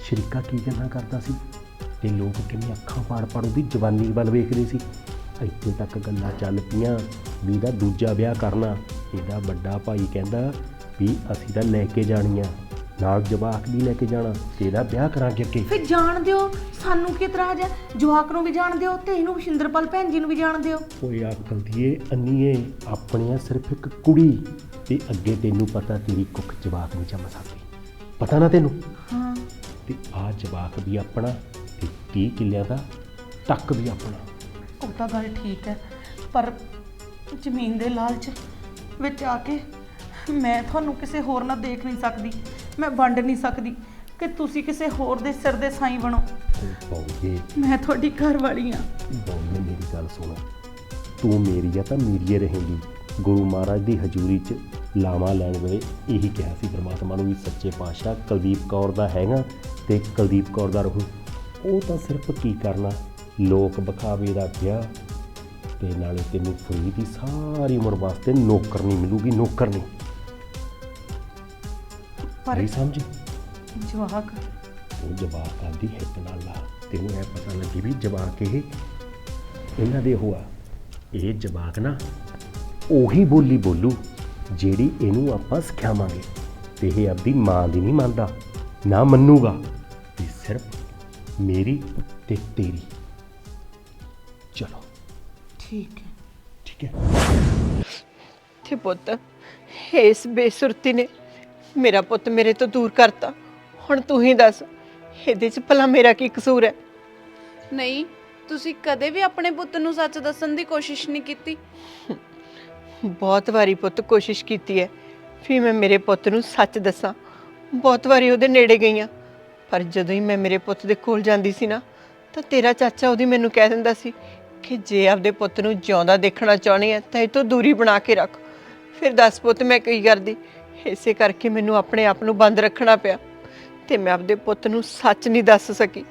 J: ਸ਼ਰੀਕਾ ਕੀ ਗੱਲਾਂ ਕਰਦਾ ਸੀ? ਤੇ ਲੋਕ ਕਿੰਨੀ ਅੱਖਾਂ ਪਾੜ ਪਾੜ ਉਹਦੀ ਜਵਾਨੀ ਵੱਲ ਵੇਖਦੇ ਸੀ। ਇੱਥੇ ਤੱਕ ਗੱਲਾਂ ਚੱਲ ਪਈਆਂ ਵੀ ਇਹਦਾ ਦੂਜਾ ਵਿਆਹ ਕਰਨਾ। ਇਹਦਾ ਵੱਡਾ ਭਾਈ ਕਹਿੰਦਾ ਵੀ ਅਸੀਂ ਤਾਂ ਲੈ ਕੇ ਜਾਣੀ ਆ ਨਾਲ ਜਵਾਕ ਵੀ ਲੈ ਕੇ ਜਾਣਾ ਤੇ ਇਹਦਾ ਵਿਆਹ ਕਰਾਂਗੇ ਅੱਗੇ।
I: ਫਿਰ ਜਾਣ ਦਿਓ ਸਾਨੂੰ ਕੀ ਇਤਰਾਜ਼ ਹੈ? ਜਵਾਕ ਨੂੰ ਵੀ ਜਾਣ ਦਿਓ ਤੇ ਇਹਨੂੰ ਸ਼ਿੰਦਰਪਾਲ ਭੈਣ ਜੀ ਨੂੰ ਵੀ ਜਾਣ ਦਿਓ।
J: ਓਏ ਅਕਲ ਦੀਏ ਅੰਨੀਏ ਆਪਣੀਆਂ ਸਿਰਫ ਇੱਕ ਕੁੜੀ ਤੇ ਅੱਗੇ ਤੈਨੂੰ ਪਤਾ ਤੇਰੀ ਕੁੱਖ ਜਵਾਕ ਨਹੀਂ ਜੰਮ ਸਕਦੀ। ਪਤਾ ਨਾ ਤੈਨੂੰ?
I: ਹਾਂ।
J: ਤੇ ਆ ਜਵਾਕ ਵੀ ਆਪਣਾ ਤੇ 30 ਕਿੱਲਿਆਂ ਦਾ ਟੱਕ ਵੀ ਆਪਣਾ।
I: ਉਹ ਤਾਂ ਗੱਲ ਠੀਕ ਹੈ ਪਰ ਜ਼ਮੀਨ ਦੇ ਲਾਲਚ ਵਿੱਚ ਆ ਕੇ ਮੈਂ ਤੁਹਾਨੂੰ ਕਿਸੇ ਹੋਰ ਨਾਲ ਦੇਖ ਨਹੀਂ ਸਕਦੀ। ਮੈਂ ਵੰਡ ਨਹੀਂ ਸਕਦੀ ਕਿ ਤੁਸੀਂ ਕਿਸੇ ਹੋਰ ਦੇ ਸਿਰ ਦੇ ਸਾਈਂ ਬਣੋ। ਮੈਂ ਤੁਹਾਡੀ ਘਰ ਵਾਲੀ ਆ
J: ਬੌਏ ਮੇਰੀ ਗੱਲ ਸੁਣ। ਤੂੰ ਮੇਰੀ ਆ ਤਾਂ ਮੇਰੀ ਹੀ ਰਹੇਂਗੀ। ਗੁਰੂ ਮਹਾਰਾਜ ਦੀ ਹਜ਼ੂਰੀ 'ਚ ਲਾਵਾਂ ਲੈਣ ਵੇਲੇ ਇਹੀ ਕਿਹਾ ਸੀ ਪ੍ਰਮਾਤਮਾ ਨੂੰ ਵੀ ਸੱਚੇ ਪਾਤਸ਼ਾਹ ਕੁਲਦੀਪ ਕੌਰ ਦਾ ਹੈਗਾ ਤੇ ਕੁਲਦੀਪ ਕੌਰ ਦਾ ਰਹੂ। ਉਹ ਤਾਂ ਸਿਰਫ ਕੀ ਕਰਨਾ? ਲੋਕ ਵਿਖਾਵੇ ਦਾ ਵਿਆਹ ਤੇ ਨਾਲੇ ਤੈਨੂੰ ਫਰੀ ਦੀ ਸਾਰੀ ਉਮਰ ਵਾਸਤੇ ਨੌਕਰਨੀ ਮਿਲੂਗੀ ਨੌਕਰਨੀ
G: ਪਰ
J: ਨਹੀਂ ਸਮਝ?
G: ਜਵਾਕ।
J: ਉਹ ਜਵਾਕ ਆਦੀ ਹਿੱਟ ਨਾਲ ਲਾ ਤੈਨੂੰ ਇਹ ਪਤਾ ਲੱਗੀ ਵੀ ਜਵਾਕ ਇਹ ਇਹਨਾਂ ਦੇ ਹੋਆ ਇਹ ਜਵਾਕ ਨਾ ਉਹੀ ਬੋਲੀ ਬੋਲੂ ਜਿਹੜੀ ਇਹਨੂੰ ਆਪਾਂ ਸਿਖਾਵਾਂਗੇ ਤੇ ਇਹ ਆਪਦੀ ਮਾਂ ਦੀ ਨਹੀਂ ਮੰਨਦਾ ਨਾ ਮੰਨੂਗਾ। ਤੇ ਸਿਰਫ ਮੇਰੀ ਤੇ ਤੇਰੀ। ਚਲੋ।
F: ਠੀਕ ਹੈ।
J: ਠੀਕ ਹੈ।
H: ਤੇ ਪੁੱਤ ਇਸ ਬੇਸੁਰਤੀ ਨੇ ਮੇਰਾ ਪੁੱਤ ਮੇਰੇ ਤੋਂ ਦੂਰ ਕਰਤਾ। ਹੁਣ ਤੂੰ ਹੀ ਦੱਸ ਇਹਦੇ 'ਚ ਭਲਾ ਮੇਰਾ ਕੀ ਕਸੂਰ ਹੈ?
A: ਨਹੀਂ ਤੁਸੀਂ ਕਦੇ ਵੀ ਆਪਣੇ ਪੁੱਤ ਨੂੰ ਸੱਚ ਦੱਸਣ ਦੀ ਕੋਸ਼ਿਸ਼ ਨਹੀਂ ਕੀਤੀ।
H: ਬਹੁਤ ਵਾਰੀ ਪੁੱਤ ਕੋਸ਼ਿਸ਼ ਕੀਤੀ ਹੈ ਵੀ ਮੈਂ ਮੇਰੇ ਪੁੱਤ ਨੂੰ ਸੱਚ ਦੱਸਾਂ। ਬਹੁਤ ਵਾਰੀ ਉਹਦੇ ਨੇੜੇ ਗਈਆਂ। ਪਰ ਜਦੋਂ ਹੀ ਮੈਂ ਮੇਰੇ ਪੁੱਤ ਦੇ ਕੋਲ ਜਾਂਦੀ ਸੀ ਨਾ ਤਾਂ ਤੇਰਾ ਚਾਚਾ ਉਹਦੀ ਮੈਨੂੰ ਕਹਿ ਦਿੰਦਾ ਸੀ ਕਿ ਜੇ ਆਪਦੇ ਪੁੱਤ ਨੂੰ ਜਿਉਂਦਾ ਦੇਖਣਾ ਚਾਹੁੰਦੀ ਹੈ ਤਾਂ ਇਹ ਤੋਂ ਦੂਰੀ ਬਣਾ ਕੇ ਰੱਖ। ਫਿਰ ਦੱਸ ਪੁੱਤ ਮੈਂ ਕੀ ਕਰਦੀ? ਇਸੇ ਕਰਕੇ ਮੈਨੂੰ ਆਪਣੇ ਆਪ ਨੂੰ ਬੰਦ ਰੱਖਣਾ ਪਿਆ ਤੇ ਮੈਂ ਆਪਦੇ ਪੁੱਤ ਨੂੰ ਸੱਚ ਨਹੀਂ ਦੱਸ ਸਕੀ।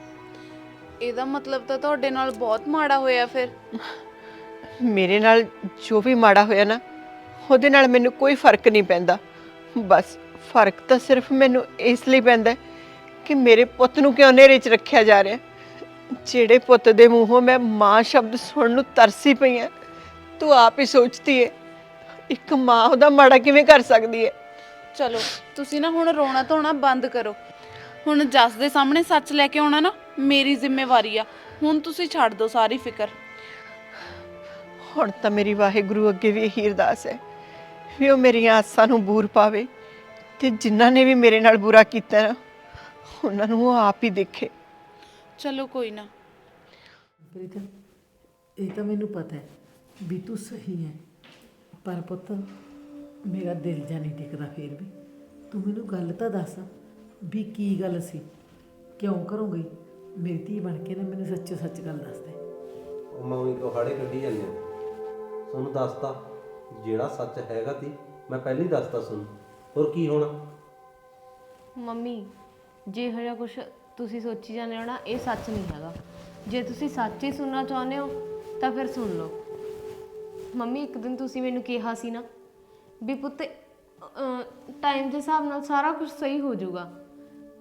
A: ਇਹਦਾ ਮਤਲਬ ਤਾਂ ਤੁਹਾਡੇ ਨਾਲ ਬਹੁਤ ਮਾੜਾ ਹੋਇਆ ਫਿਰ।
H: ਮੇਰੇ ਨਾਲ ਜੋ ਵੀ ਮਾੜਾ ਹੋਇਆ ਨਾ ਉਹਦੇ ਨਾਲ ਮੈਨੂੰ ਕੋਈ ਫ਼ਰਕ ਨਹੀਂ ਪੈਂਦਾ। ਬਸ ਫ਼ਰਕ ਤਾਂ ਸਿਰਫ ਮੈਨੂੰ ਇਸ ਲਈ ਪੈਂਦਾ ਹੈ ਕਿ ਮੇਰੇ ਪੁੱਤ ਨੂੰ ਕਿਉਂ ਨੇਰੇ 'ਚ ਰੱਖਿਆ ਜਾ ਰਿਹਾ। ਹੈ। ਜਿਹੜੇ ਪੁੱਤ ਦੇ ਮੂੰਹੋਂ ਮੈਂ ਮਾਂ ਸ਼ਬਦ ਸੁਣਨ ਨੂੰ ਤਰਸੀ ਪਈ ਹਾਂ ਤੂੰ ਆਪ ਹੀ ਸੋਚਦੀ ਏ ਇੱਕ ਮਾਂ ਉਹਦਾ ਮਾੜਾ ਕਿਵੇਂ ਕਰ ਸਕਦੀ ਹੈ
A: ਚਲੋ ਤੁਸੀਂ ਨਾ ਹੁਣ ਰੋਣਾ ਧੋਣਾ ਬੰਦ ਕਰੋ। ਹੁਣ ਜੱਸ ਦੇ ਸਾਹਮਣੇ ਸੱਚ ਲੈ ਕੇ ਆਉਣਾ ਨਾ ਮੇਰੀ ਜ਼ਿੰਮੇਵਾਰੀ ਆ। ਹੁਣ ਤੁਸੀਂ ਛੱਡ ਦਿਓ ਸਾਰੀ ਫਿਕਰ।
H: ਹੁਣ ਤਾਂ ਮੇਰੀ ਵਾਹਿਗੁਰੂ ਅੱਗੇ ਵੀ ਇਹੀ ਅਰਦਾਸ ਹੈ ਵੀ ਉਹ ਮੇਰੀਆਂ ਆਸਾਂ ਨੂੰ ਬੂਰ ਪਾਵੇ ਤੇ ਜਿਨ੍ਹਾਂ ਨੇ ਵੀ ਮੇਰੇ ਨਾਲ ਬੁਰਾ ਕੀਤਾ ਨਾ ਉਹਨਾਂ ਨੂੰ ਉਹ ਆਪ ਹੀ ਦੇਖੇ।
A: ਚਲੋ ਕੋਈ ਨਾ।
F: ਪ੍ਰੀਤ ਇਹ ਤਾਂ ਮੈਨੂੰ ਪਤਾ ਹੈ ਵੀ ਤੂੰ ਸਹੀ ਹੈ। ਪਰ ਪੁੱਤ ਮੇਰਾ ਦਿਲ ਜਾ ਨਹੀਂ ਟਿਕਦਾ ਫੇਰ ਵੀ। ਤੂੰ ਮੈਨੂੰ ਗੱਲ ਤਾਂ ਦੱਸ ਵੀ ਕੀ ਗੱਲ ਸੀ? ਕਿਉਂ ਘਰੋਂ ਗਈ? ਮੇਰੀ ਧੀ ਬਣ ਕੇ ਨਾ ਮੈਨੂੰ ਸੱਚੋ ਸੱਚ ਗੱਲ ਦੱਸ ਦੇ।
E: ਉਹ ਮੰਮੀ ਕੋ ਹਾੜੇ ਕੱਢੀ ਜਾਂਦੇ। ਤੁਹਾਨੂੰ ਦੱਸਤਾ ਜਿਹੜਾ ਸੱਚ ਹੈਗਾ ਤੀ ਮੈਂ ਪਹਿਲਾਂ ਹੀ ਦੱਸਤਾ ਤੁਹਾਨੂੰ। ਹੋਰ ਕੀ ਹੋਣਾ?
C: ਮੰਮੀ ਜੇ ਜਿਹਾ ਕੁਝ ਤੁਸੀਂ ਸੋਚੀ ਜਾਂਦੇ ਹੋ ਨਾ ਇਹ ਸੱਚ ਨਹੀਂ ਹੈਗਾ। ਜੇ ਤੁਸੀਂ ਸੱਚ ਹੀ ਸੁਣਨਾ ਚਾਹੁੰਦੇ ਹੋ ਤਾਂ ਫਿਰ ਸੁਣ ਲਓ। ਮੰਮੀ ਇੱਕ ਦਿਨ ਤੁਸੀਂ ਮੈਨੂੰ ਕਿਹਾ ਸੀ ਨਾ ਵੀ ਪੁੱਤ ਟਾਈਮ ਦੇ ਹਿਸਾਬ ਨਾਲ ਸਾਰਾ ਕੁਝ ਸਹੀ ਹੋ ਜਾਊਗਾ।